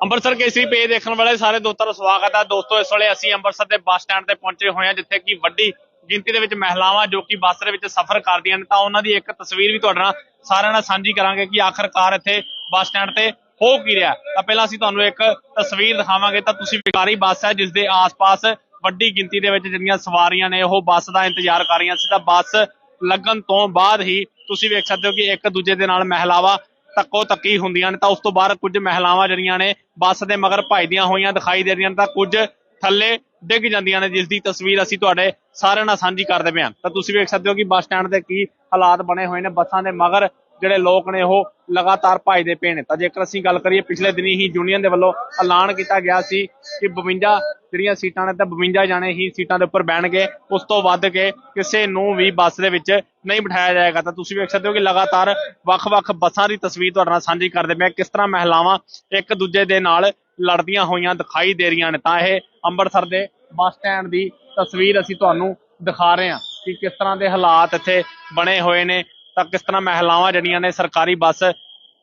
ਅੰਮ੍ਰਿਤਸਰ ਕੇਸਰੀ page ਦੇਖਣ ਵਾਲੇ ਸਾਰੇ ਦੋਸਤਾਂ ਦਾ ਸਵਾਗਤ ਹੈ ਦੋਸਤੋ, ਇਸ ਵੇਲੇ ਅਸੀਂ ਅੰਮ੍ਰਿਤਸਰ ਦੇ ਬੱਸ ਸਟੈਂਡ ਤੇ ਪਹੁੰਚੇ ਹੋਏ ਹਾਂ ਜਿੱਥੇ ਕਿ ਵੱਡੀ ਗਿਣਤੀ ਦੇ ਵਿੱਚ ਮਹਿਲਾਵਾਂ ਜੋ ਕਿ ਬੱਸ ਦੇ ਵਿੱਚ ਸਫ਼ਰ ਕਰਦੀਆਂ ਨੇ, ਤਾਂ ਉਹਨਾਂ ਦੀ ਇੱਕ ਤਸਵੀਰ ਵੀ ਤੁਹਾਡੇ ਨਾਲ ਸਾਰਿਆਂ ਨਾਲ ਸਾਂਝੀ ਕਰਾਂਗੇ ਕਿ ਆਖਰਕਾਰ ਇੱਥੇ ਬੱਸ ਸਟੈਂਡ ਤੇ ਹੋ ਕੀ ਰਿਹਾ। ਤਾਂ ਪਹਿਲਾਂ ਅਸੀਂ ਤੁਹਾਨੂੰ ਇੱਕ ਤਸਵੀਰ ਦਿਖਾਵਾਂਗੇ, ਤਾਂ ਤੁਸੀਂ ਵਿਕਾਰੀ ਬੱਸ ਹੈ, ਜਿਸ ਦੇ ਆਸ-ਪਾਸ ਵੱਡੀ ਗਿਣਤੀ ਦੇ ਵਿੱਚ ਜਿਹੜੀਆਂ ਸਵਾਰੀਆਂ ਨੇ, ਉਹ ਬੱਸ ਦਾ ਇੰਤਜ਼ਾਰ ਕਰ ਰਹੀਆਂ ਸੀ। ਤਾਂ ਬੱਸ ਲੱਗਣ ਤੋਂ ਬਾਅਦ ਹੀ ਤੁਸੀਂ ਵੇਖ ਸਕਦੇ ਹੋ ਕਿ ਇੱਕ ਦੂਜੇ ਦੇ ਨਾਲ ਮਹਿਲਾਵਾਂ ਤੱਕੋ ਤੱਕੀ ਹੁੰਦੀਆਂ ਨੇ, ਤਾਂ ਉਸ ਤੋਂ ਬਾਅਦ ਕੁਝ ਮਹਿਲਾਵਾਂ ਜਿਹੜੀਆਂ ਨੇ ਬੱਸ ਦੇ ਮਗਰ ਭਜਦੀਆਂ ਹੋਈਆਂ ਦਿਖਾਈ ਦੇ ਰਹੀਆਂ ਨੇ, ਤਾਂ ਕੁਝ ਥੱਲੇ ਡਿੱਗ ਜਾਂਦੀਆਂ ਨੇ, ਜਿਸ ਦੀ ਤਸਵੀਰ ਅਸੀਂ ਤੁਹਾਡੇ ਸਾਰਿਆਂ ਨਾਲ ਸਾਂਝੀ ਕਰਦੇ ਪਏ ਹਾਂ। ਤਾਂ ਤੁਸੀਂ ਵੇਖ ਸਕਦੇ ਹੋ ਕਿ ਬੱਸ ਸਟੈਂਡ ਦੇ ਕੀ ਹਾਲਾਤ ਬਣੇ ਹੋਏ ਨੇ। ਬੱਸਾਂ ਦੇ ਮਗਰ ਜਿਹੜੇ ਲੋਕ ਨੇ ਉਹ ਲਗਾਤਾਰ ਭਜਦੇ ਪਏ ਨੇ ਤਾਂ ਜੇਕਰ ਅਸੀਂ ਗੱਲ ਕਰੀਏ, ਪਿਛਲੇ ਦਿਨੀ ਹੀ ਯੂਨੀਅਨ ਦੇ ਵੱਲੋਂ ਐਲਾਨ ਕੀਤਾ ਗਿਆ ਸੀ ਕਿ 52 ਜਿਹੜੀਆਂ ਸੀਟਾਂ ਨੇ ਤਾਂ 52 ਜਾਣੇ ਹੀ ਸੀਟਾਂ ਦੇ ਉੱਪਰ ਬਹਿਣਗੇ ਉਸ ਤੋਂ ਵੱਧ ਕੇ ਕਿਸੇ ਨੂੰ ਵੀ ਬੱਸ ਦੇ ਵਿੱਚ ਨਹੀਂ ਬਿਠਾਇਆ ਜਾਏਗਾ। ਤਾਂ ਤੁਸੀਂ ਵੇਖ ਸਕਦੇ ਹੋ ਕਿ ਲਗਾਤਾਰ ਵੱਖ-ਵੱਖ ਬੱਸਾਂ ਦੀ ਤਸਵੀਰ ਤੁਹਾਡੇ ਨਾਲ ਸਾਂਝੀ ਕਰਦੇ ਪਏ ਕਿਸ ਤਰ੍ਹਾਂ ਮਹਿਲਾਵਾਂ ਇੱਕ ਦੂਜੇ ਦੇ ਨਾਲ ਲੜਦੀਆਂ ਹੋਈਆਂ ਦਿਖਾਈ ਦੇ ਰਹੀਆਂ ਨੇ। ਤਾਂ ਇਹ ਅੰਮ੍ਰਿਤਸਰ ਦੇ ਬੱਸ ਸਟੈਂਡ ਦੀ ਤਸਵੀਰ ਅਸੀਂ ਤੁਹਾਨੂੰ ਦਿਖਾ ਰਹੇ ਹਾਂ ਕਿ ਕਿਸ ਤਰ੍ਹਾਂ ਦੇ ਹਾਲਾਤ ਇੱਥੇ ਬਣੇ ਹੋਏ ਨੇ। ਤਾਂ ਕਿਸ ਤਰ੍ਹਾਂ ਮਹਿਲਾਵਾਂ ਜਿਹੜੀਆਂ ਨੇ ਸਰਕਾਰੀ ਬੱਸ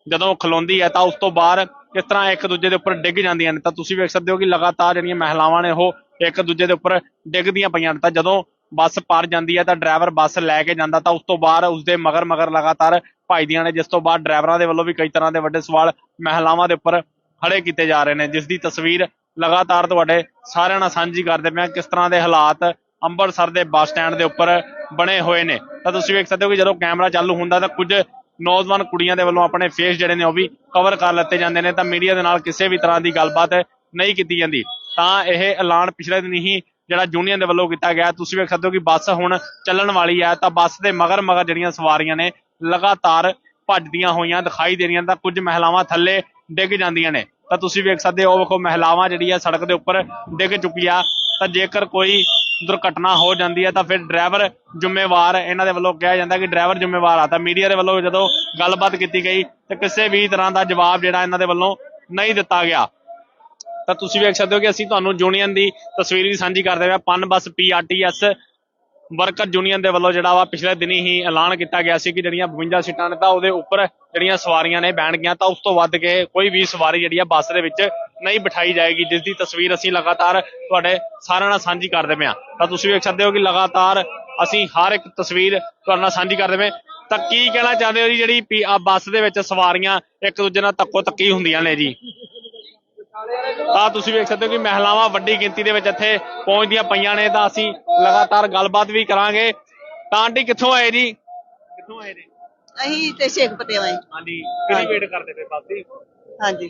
ਜਦੋਂ ਖਲੋਂਦੀ ਹੈ ਤਾਂ ਉਸ ਤੋਂ ਬਾਅਦ ਕਿਸ ਤਰ੍ਹਾਂ ਇੱਕ ਦੂਜੇ ਦੇ ਉੱਪਰ ਡਿੱਗ ਜਾਂਦੀਆਂ ਨੇ? ਤਾਂ ਤੁਸੀਂ ਵੇਖ ਸਕਦੇ ਹੋ ਕਿ ਲਗਾਤਾਰ ਜਿਹੜੀਆਂ ਮਹਿਲਾਵਾਂ ਨੇ ਉਹ ਇੱਕ ਦੂਜੇ ਦੇ ਉੱਪਰ ਡਿੱਗਦੀਆਂ ਪਈਆਂ ਤਾਂ ਜਦੋਂ ਬੱਸ ਪਰ ਜਾਂਦੀ ਹੈ ਤਾਂ ਡਰਾਈਵਰ ਬੱਸ ਲੈ ਕੇ ਜਾਂਦਾ ਤਾਂ ਉਸ ਤੋਂ ਬਾਅਦ ਉਸਦੇ ਮਗਰ ਮਗਰ ਲਗਾਤਾਰ ਭਜਦੀਆਂ ਨੇ, ਜਿਸ ਤੋਂ ਬਾਅਦ ਡਰਾਈਵਰਾਂ ਦੇ ਵੱਲੋਂ ਵੀ ਕਈ ਤਰ੍ਹਾਂ ਦੇ ਵੱਡੇ ਸਵਾਲ ਮਹਿਲਾਵਾਂ ਦੇ ਉੱਪਰ ਖੜੇ ਕੀਤੇ ਜਾ ਰਹੇ ਨੇ। ਜਿਸ ਦੀ ਤਸਵੀਰ ਲਗਾਤਾਰ ਤੁਹਾਡੇ ਸਾਰਿਆਂ ਨਾਲ ਸਾਂਝੀ ਕਰਦੇ ਪਏ ਕਿਸ ਤਰ੍ਹਾਂ ਦੇ ਹਾਲਾਤ ਅੰਮ੍ਰਿਤਸਰ ਦੇ ਬੱਸ ਸਟੈਂਡ ਦੇ ਉੱਪਰ ਬਣੇ ਹੋਏ ਨੇ। ਤਾਂ ਤੁਸੀਂ ਵੇਖ ਸਕਦੇ ਹੋ ਕਿ ਜਦੋਂ ਕੈਮਰਾ ਚਾਲੂ ਹੁੰਦਾ ਤਾਂ ਕੁਝ ਨੌਜਵਾਨ ਕੁੜੀਆਂ ਦੇ ਵੱਲੋਂ ਆਪਣੇ ਫੇਸ ਜਿਹੜੇ ਨੇ ਉਹ ਵੀ ਕਵਰ ਕਰ ਲਿੱਤੇ ਜਾਂਦੇ ਨੇ। ਤਾਂ ਮੀਡੀਆ ਦੇ ਨਾਲ ਕਿਸੇ ਵੀ ਤਰ੍ਹਾਂ ਦੀ ਗੱਲਬਾਤ ਨਹੀਂ ਕੀਤੀ ਜਾਂਦੀ। ਤਾਂ ਇਹ ਐਲਾਨ ਪਿਛਲੇ ਦਿਨ ਹੀ ਜਿਹੜਾ ਯੂਨੀਅਨ ਦੇ ਵੱਲੋਂ ਕੀਤਾ ਗਿਆ। ਤੁਸੀਂ ਵੇਖ ਸਕਦੇ ਹੋ ਕਿ ਬੱਸ ਹੁਣ ਚੱਲਣ ਵਾਲੀ ਹੈ। ਤਾਂ ਬੱਸ ਦੇ ਮਗਰ ਮਗਰ ਜਿਹੜੀਆਂ ਸਵਾਰੀਆਂ ਨੇ ਲਗਾਤਾਰ ਭੱਜਦੀਆਂ ਹੋਈਆਂ ਦਿਖਾਈ ਦੇ ਰਹੀਆਂ ਤਾਂ ਕੁਝ ਮਹਿਲਾਵਾਂ ਥੱਲੇ ਡਿੱਗ ਜਾਂਦੀਆਂ ਨੇ। ਤਾਂ ਤੁਸੀਂ ਵੇਖ ਸਕਦੇ ਹੋ, ਉਹ ਵੇਖੋ, ਮਹਿਲਾਵਾਂ ਜਿਹੜੀ ਆ ਸੜਕ ਦੇ ਉੱਪਰ ਡਿੱਗ ਚੁੱਕੀ ਆ ਤਾਂ ਜੇਕਰ ਕੋਈ ਦੁਰਘਟਨਾ ਹੋ ਜਾਂਦੀ ਹੈ ਤਾਂ ਫਿਰ ਡਰਾਈਵਰ ਜ਼ਿੰਮੇਵਾਰ ਇਹਨਾਂ ਦੇ ਵੱਲੋਂ ਕਿਹਾ ਜਾਂਦਾ ਕਿ ਡਰਾਈਵਰ ਜ਼ਿੰਮੇਵਾਰ ਆ। ਤਾਂ ਮੀਡੀਆ ਦੇ ਵੱਲੋਂ ਜਦੋਂ ਗੱਲਬਾਤ ਕੀਤੀ ਗਈ ਤੇ ਕਿਸੇ ਵੀ ਤਰ੍ਹਾਂ ਦਾ ਜਵਾਬ ਜਿਹੜਾ ਇਹਨਾਂ ਦੇ ਵੱਲੋਂ ਨਹੀਂ ਦਿੱਤਾ ਗਿਆ। ਤਾਂ ਤੁਸੀਂ ਵੇਖ ਸਕਦੇ ਹੋ ਕਿ ਅਸੀਂ ਤੁਹਾਨੂੰ ਯੂਨੀਅਨ ਦੀ ਤਸਵੀਰ ਵੀ ਸਾਂਝੀ ਕਰਦੇ ਹਾਂ। ਪਨ ਬੱਸ ਪੀਆਰਟੀਐਸ ਵਰਕਰ ਯੂਨੀਅਨ ਦੇ ਵੱਲੋਂ ਜਿਹੜਾ ਵਾ ਪਿਛਲੇ ਦਿਨੀ ਹੀ ਐਲਾਨ ਕੀਤਾ ਗਿਆ ਸੀ ਕਿ ਜਿਹੜੀਆਂ 52 ਸੀਟਾਂ ਨੇ ਤਾਂ ਉਹਦੇ ਉੱਪਰ ਜਿਹੜੀਆਂ ਸਵਾਰੀਆਂ ਨੇ ਬਹਿਣਗੀਆਂ ਤਾਂ ਉਸ ਤੋਂ ਵੱਧ ਕੇ ਕੋਈ ਵੀ ਸਵਾਰੀ ਜਿਹੜੀ ਆ ਬੱਸ ਦੇ ਵਿੱਚ ਨਹੀਂ ਬਿਠਾਈ ਜਾਏਗੀ ਜਿਸ ਦੀ ਤਸਵੀਰ ਅਸੀਂ ਲਗਾਤਾਰ ਤੁਹਾਡੇ ਸਾਰਿਆਂ ਨਾਲ ਸਾਂਝੀ ਕਰਦੇ ਪਏ ਹਾਂ। ਤਾਂ ਤੁਸੀਂ ਵੇਖ ਸਕਦੇ ਹੋ ਕਿ ਲਗਾਤਾਰ ਅਸੀਂ ਹਰ ਇੱਕ ਤਸਵੀਰ ਤੁਹਾਡੇ ਨਾਲ ਸਾਂਝੀ ਕਰਦੇ ਪਏ ਤਾਂ ਕੀ ਕਹਿਣਾ ਚਾਹੁੰਦੇ ਹੋ ਜੀ ਜਿਹੜੀ ਆ ਬੱਸ ਦੇ ਵਿੱਚ ਸਵਾਰੀਆਂ ਇੱਕ ਦੂਜੇ ਨਾਲ ਤੱਕੋ ਤੱਕੀ ਹੁੰਦੀਆਂ ਨੇ ਜੀ? ਤਾਂ ਤੁਸੀਂ ਵੇਖ ਸਕਦੇ ਹੋ ਕਿ ਮਹਿਲਾਵਾਂ ਵੱਡੀ ਗਿਣਤੀ ਦੇ ਵਿੱਚ ਇੱਥੇ ਪਹੁੰਚਦੀਆਂ ਪਈਆਂ ਨੇ। ਤਾਂ ਅਸੀਂ ਲਗਾਤਾਰ ਗੱਲਬਾਤ ਵੀ ਕਰਾਂਗੇ। ਤਾਂ ਆਂਟੀ ਕਿੱਥੋਂ ਆਏ ਜੀ? ਕਿੱਥੋਂ ਆਏ ਨੇ ਅਸੀਂ ਤੇ ਸ਼ੇਖ ਜੀ। ਹਾਂਜੀ ਕਿਹਦੀ ਵੇਟ ਕਰਦੇ ਪਏ ਬੱਸ ਦੀ? ਹਾਂਜੀ।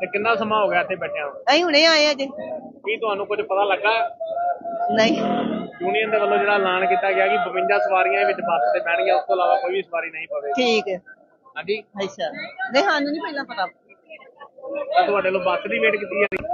ਤੇ ਕਿੰਨਾ ਸਮਾਂ ਹੋ ਗਿਆ ਇੱਥੇ ਬੈਠਿਆਂ ਨੂੰ? ਅਸੀਂ ਹੁਣੇ ਆਏ ਆ ਜੀ। ਕੀ ਤੁਹਾਨੂੰ ਕੁਝ ਪਤਾ ਲੱਗਾ? ਨਹੀਂ। ਯੂਨੀਅਨ ਦੇ ਵੱਲੋਂ ਜਿਹੜਾ ਐਲਾਨ ਕੀਤਾ ਗਿਆ ਕਿ 52 ਸਵਾਰੀਆਂ ਇਹ ਵਿੱਚ ਬੱਸ ਤੇ ਬਹਿਣਗੀਆਂ ਉਸ ਤੋਂ ਇਲਾਵਾ ਕੋਈ ਵੀ ਸਵਾਰੀ ਨਹੀਂ ਪਵੇਗੀ। ਠੀਕ ਹੈ। ਹਾਂਜੀ। ਅੱਛਾ। ਨਹੀਂ ਸਾਨੂੰ ਨਹੀਂ ਪਹਿਲਾਂ ਪਤਾ। ਤਾਂ ਤੁਹਾਡੇ ਵੱਲੋਂ ਬੱਸ ਦੀ ਵੇਟ ਕੀਤੀ ਜਾ? ਰਹੀ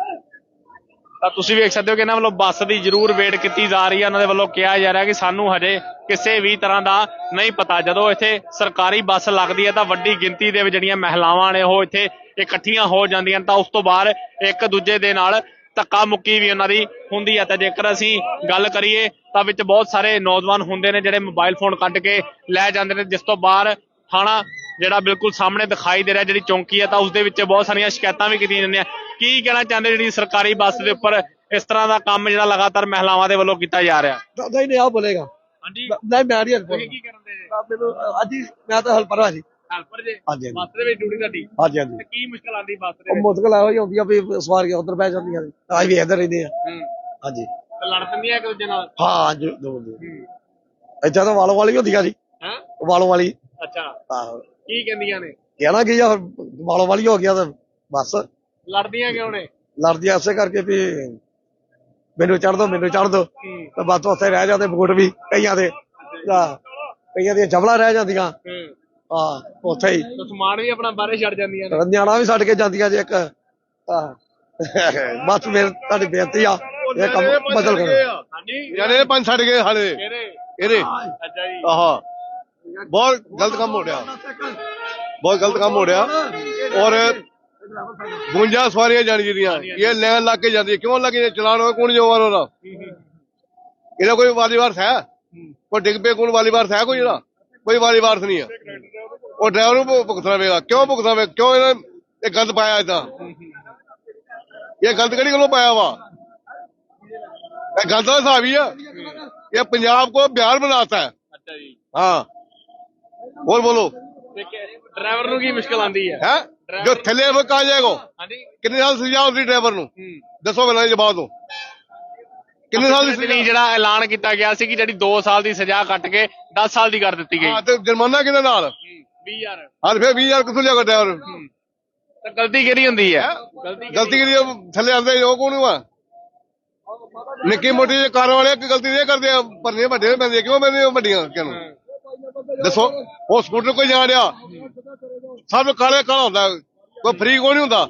ਤਾਂ ਤੁਸੀਂ ਵੇਖ ਸਕਦੇ ਹੋ ਕਿ ਇਹਨਾਂ ਵੱਲੋਂ ਬੱਸ ਦੀ ਜ਼ਰੂਰ ਵੇਟ ਕੀਤੀ ਜਾ ਰਹੀ ਹੈ। ਉਹਨਾਂ ਦੇ ਵੱਲੋਂ ਕਿਹਾ ਜਾ ਰਿਹਾ ਕਿ ਸਾਨੂੰ ਹਜੇ ਕਿਸੇ ਵੀ ਤਰ੍ਹਾਂ ਦਾ ਨਹੀਂ ਪਤਾ। ਜਦੋਂ ਇੱਥੇ ਸਰਕਾਰੀ ਬੱਸ ਲੱਗਦੀ ਹੈ ਤਾਂ ਵੱਡੀ ਗਿਣਤੀ ਦੇ ਵਿੱਚ ਜਿਹੜੀਆਂ ਮਹਿਲਾਵਾਂ ਨੇ ਉਹ ਇੱਥੇ ਇਕੱਠੀਆਂ ਹੋ ਜਾਂਦੀਆਂ ਤਾਂ ਉਸ ਤੋਂ ਬਾਅਦ ਇੱਕ ਦੂਜੇ ਦੇ ਨਾਲ ਧੱਕਾ ਮੁੱਕੀ ਵੀ ਉਹਨਾਂ ਦੀ ਹੁੰਦੀ ਹੈ। ਤਾਂ ਜੇਕਰ ਅਸੀਂ ਗੱਲ ਕਰੀਏ ਤਾਂ ਵਿੱਚ ਬਹੁਤ ਸਾਰੇ ਨੌਜਵਾਨ ਹੁੰਦੇ ਨੇ ਜਿਹੜੇ ਮੋਬਾਈਲ ਫੋਨ ਕੱਢ ਕੇ ਲੈ ਜਾਂਦੇ ਨੇ। ਜਿਸ ਤੋਂ ਬਾਅਦ ਥਾਣਾ ਜਿਹੜਾ ਬਿਲਕੁਲ ਸਾਹਮਣੇ ਦਿਖਾਈ ਦੇ ਰਿਹਾ ਜਿਹੜੀ ਚੌਂਕੀ ਹੈ ਤਾਂ ਉਸ ਦੇ ਵਿੱਚ ਬਹੁਤ ਸਾਰੀਆਂ ਸ਼ਿਕਾਇਤਾਂ ਵੀ ਕੀਤੀਆਂ ਜਾਂਦੀਆਂ। ਕੀ ਕਹਿਣਾ ਚਾਹੁੰਦੇ ਜਿਹੜੀ ਸਰਕਾਰੀ ਬੱਸ ਦੇ ਉੱਪਰ ਇਸ ਤਰ੍ਹਾਂ ਦਾ ਕੰਮ ਜਿਹੜਾ ਲਗਾਤਾਰ ਮਹਿਲਾਵਾਂ ਦੇ ਵੱਲੋਂ ਕੀਤਾ ਜਾ ਰਿਹਾ? ਨਹੀਂ ਨਹੀਂ ਆ ਬੋਲੇਗਾ। ਹਾਂਜੀ। ਨਹੀਂ ਮੈਂ ਨਹੀਂ ਤੁਸੀਂ ਕੀ ਕਰਨ ਦੇ ਮੈਨੂੰ ਅੱਜ ਹੀ ਮੈਂ ਤਾਂ ਹਲਪਰ ਹਾਂ ਜੀ। ਹੈਲਪਰ ਜੇ। ਬੱਸ ਦੇ ਵਿੱਚ ਡਿਊਟੀ ਤੁਹਾਡੀ ਹਾਂਜੀ ਹਾਂਜੀ। ਤੇ ਕੀ ਮੁਸ਼ਕਲ ਆਉਂਦੀ ਬੱਸ ਦੇ ਉਹ ਵਿੱਚ? ਮੁਸ਼ਕਲ ਹੀ ਹੁੰਦੀ ਆ ਵੀ ਸਵਾਰੀਆਂ ਉਧਰ ਬਹਿ ਜਾਂਦੀਆਂ ਨੇ ਆਜ ਵੀ ਇੱਧਰ ਰਹਿੰਦੇ ਆ। ਹਾਂਜੀ। ਤੇ ਲੜ ਪੈਂਦੀਆਂ ਇੱਕ ਦੂਜੇ ਨਾਲ? ਹਾਂ ਜੀ ਦੋ ਦੋ ਹੂੰ। ਇੱਥੇ ਤਾਂ ਵਾਲੋਂ ਵਾਲੀ ਹੁੰਦੀਆਂ ਜੀ। ਹੈਂ ਵਾਲੋਂ। ਵਾਲੀ ਅੱਛਾ। ਆਹੋ। ਕੀ ਕਹਿੰਦੀਆਂ ਨੇ? ਕਹਿਣਾ ਕੀ ਆ ਵਾਲੋਂ ਵਾਲੀ ਹੋ ਗਿਆ ਤਾਂ ਬਸ। ਲੜਦੀਆਂ ਕਿਉਂ ਨੇ? ਲੜਦੀਆਂ ਐਸੇ ਕਰਕੇ ਵੀ ਮੈਨੂੰ ਚੜ ਦੋ ਮੈਨੂੰ ਚੜ ਦੋ। ਤੇ ਬਸ ਉੱਥੇ ਰਹਿ ਜਾਂਦੇ ਬੂਟ ਵੀ ਕਈਆਂ ਦੇ। ਆਹ, ਕਈਆਂ ਦੀਆਂ ਜਬਲਾਂ ਰਹਿ ਜਾਂਦੀਆਂ। ਹੂੰ। ਹਾਂ ਉੱਥੇ ਹੀ। ਤੇ ਸਮਾਨ ਵੀ ਆਪਣਾ ਬਾਹਰੇ ਛੱਡ ਜਾਂਦੀਆਂ ਨੇ। ਨਿਆਣਾ ਵੀ ਛੱਡ ਕੇ ਜਾਂਦੀਆਂ ਜੇ ਇੱਕ। ਆਹ। ਬਸ ਮੇਰੇ ਤੁਹਾਡੀ ਬੇਨਤੀ ਆ ਇਹ ਕੰਮ ਬਦਲ ਕਰੋ। ਹਾਂਜੀ ਯਾਰ ਇਹ ਪੰਜ ਛੱਡ ਗਏ ਹਾਲੇ। ਕਿਹੜੇ? ਇਹਦੇ। ਅੱਛਾ ਜੀ। ਆਹਾ। ਬਹੁਤ ਗਲਤ ਕੰਮ ਹੋ ਰਿਹਾ। ਬਹੁਤ ਗਲਤ ਕੰਮ ਹੋ ਰਿਹਾ। ਔਰ 52 ਸਵਾਰੀਆਂ ਜਾਣ ਜਿਹੜੀਆਂ ਇਹ ਲੈਣ ਲੱਗ ਕੇ ਜਾਂਦੀ ਹੈ। ਕਿਉਂ ਲੱਗੇ ਚਲਾਨ ਹੋਇਆ ਕੌਣ ਜ਼ਿੰਮੇਵਾਰ ਉਹਦਾ? ਇਹਦਾ ਕੋਈ ਵਾਲੀਵਾਰਸ ਹੈ? ਕੋਈ ਡਿੱਗ ਪੇ ਕੋਣ ਵਾਲੀਵਾਰਸ ਹੈ ਕੋਈ ਇਹਦਾ? ਕੋਈ ਵਾਲੀਵਾਰਸ ਨਹੀਂ ਹੈ। ਉਹ ਡਰਾਈਵਰ ਨੂੰ ਭੁਗਤਣਾ ਪਏਗਾ। ਕਿਉਂ ਭੁਗਤਣਾ ਪਏਗਾ? ਕਿਉਂ ਇਹਨਾਂ ਇਹ ਗੰਦ ਪਾਇਆ ਇਦਾਂ ਇਹ ਗਲਤ ਕਿਹੜੀ ਗੱਲੋਂ ਪਾਇਆ ਵਾ? ਇਹ ਗਲਤ ਦਾ ਹਿਸਾਬ ਹੀ ਆ। ਇਹ ਪੰਜਾਬ ਕੋ ਬਿਹਾਰ ਬਣਾਤਾ ਹੈ। ਅੱਛਾ ਜੀ। हाँ बोल बोलो ਤੇ ਡਰਾਈਵਰ ਨੂੰ ਕੀ ਮੁਸ਼ਕਲ ਆਂਦੀ ਹੈ है जो थले वो कहा जाएगा ਹਾਂਜੀ कितने साल सजा उसी ड्राइवर नु ਹੂੰ दसो मेरा जवाब दो कितने साल की ਨਹੀਂ ਜਿਹੜਾ ਐਲਾਨ ਕੀਤਾ ਗਿਆ ਸੀ ਕਿ ਜਿਹੜੀ 2 ਸਾਲ ਦੀ ਸਜ਼ਾ ਕੱਟ ਕੇ 10 ਸਾਲ ਦੀ ਕਰ ਦਿੱਤੀ ਗਈ हाँ तो जुर्माना कितने नाल 20000 हाँ फिर बीस हजार कितों लिया ड्राइवर ਤਾਂ ਗਲਤੀ ਕਿਹਦੀ ਹੁੰਦੀ ਹੈ ਗਲਤੀ गलती की थले आंदे वो कौन हुआ निक्की मोटी कार वाले की गलती नहीं करते भरने बड़े पैंदे क्यों पैंदे बड़ियां क्यों दसो वो ਦੱਸੋ ਹਸਪੀਟਲ ਕੋਈ ਜਾ ਰਿਹਾ ਸਭ ਕਾਲੇ ਕਾਲਾ ਹੁੰਦਾ? ਕੋਈ ਫਰੀ ਕੋਈ ਨਹੀਂ ਹੁੰਦਾ?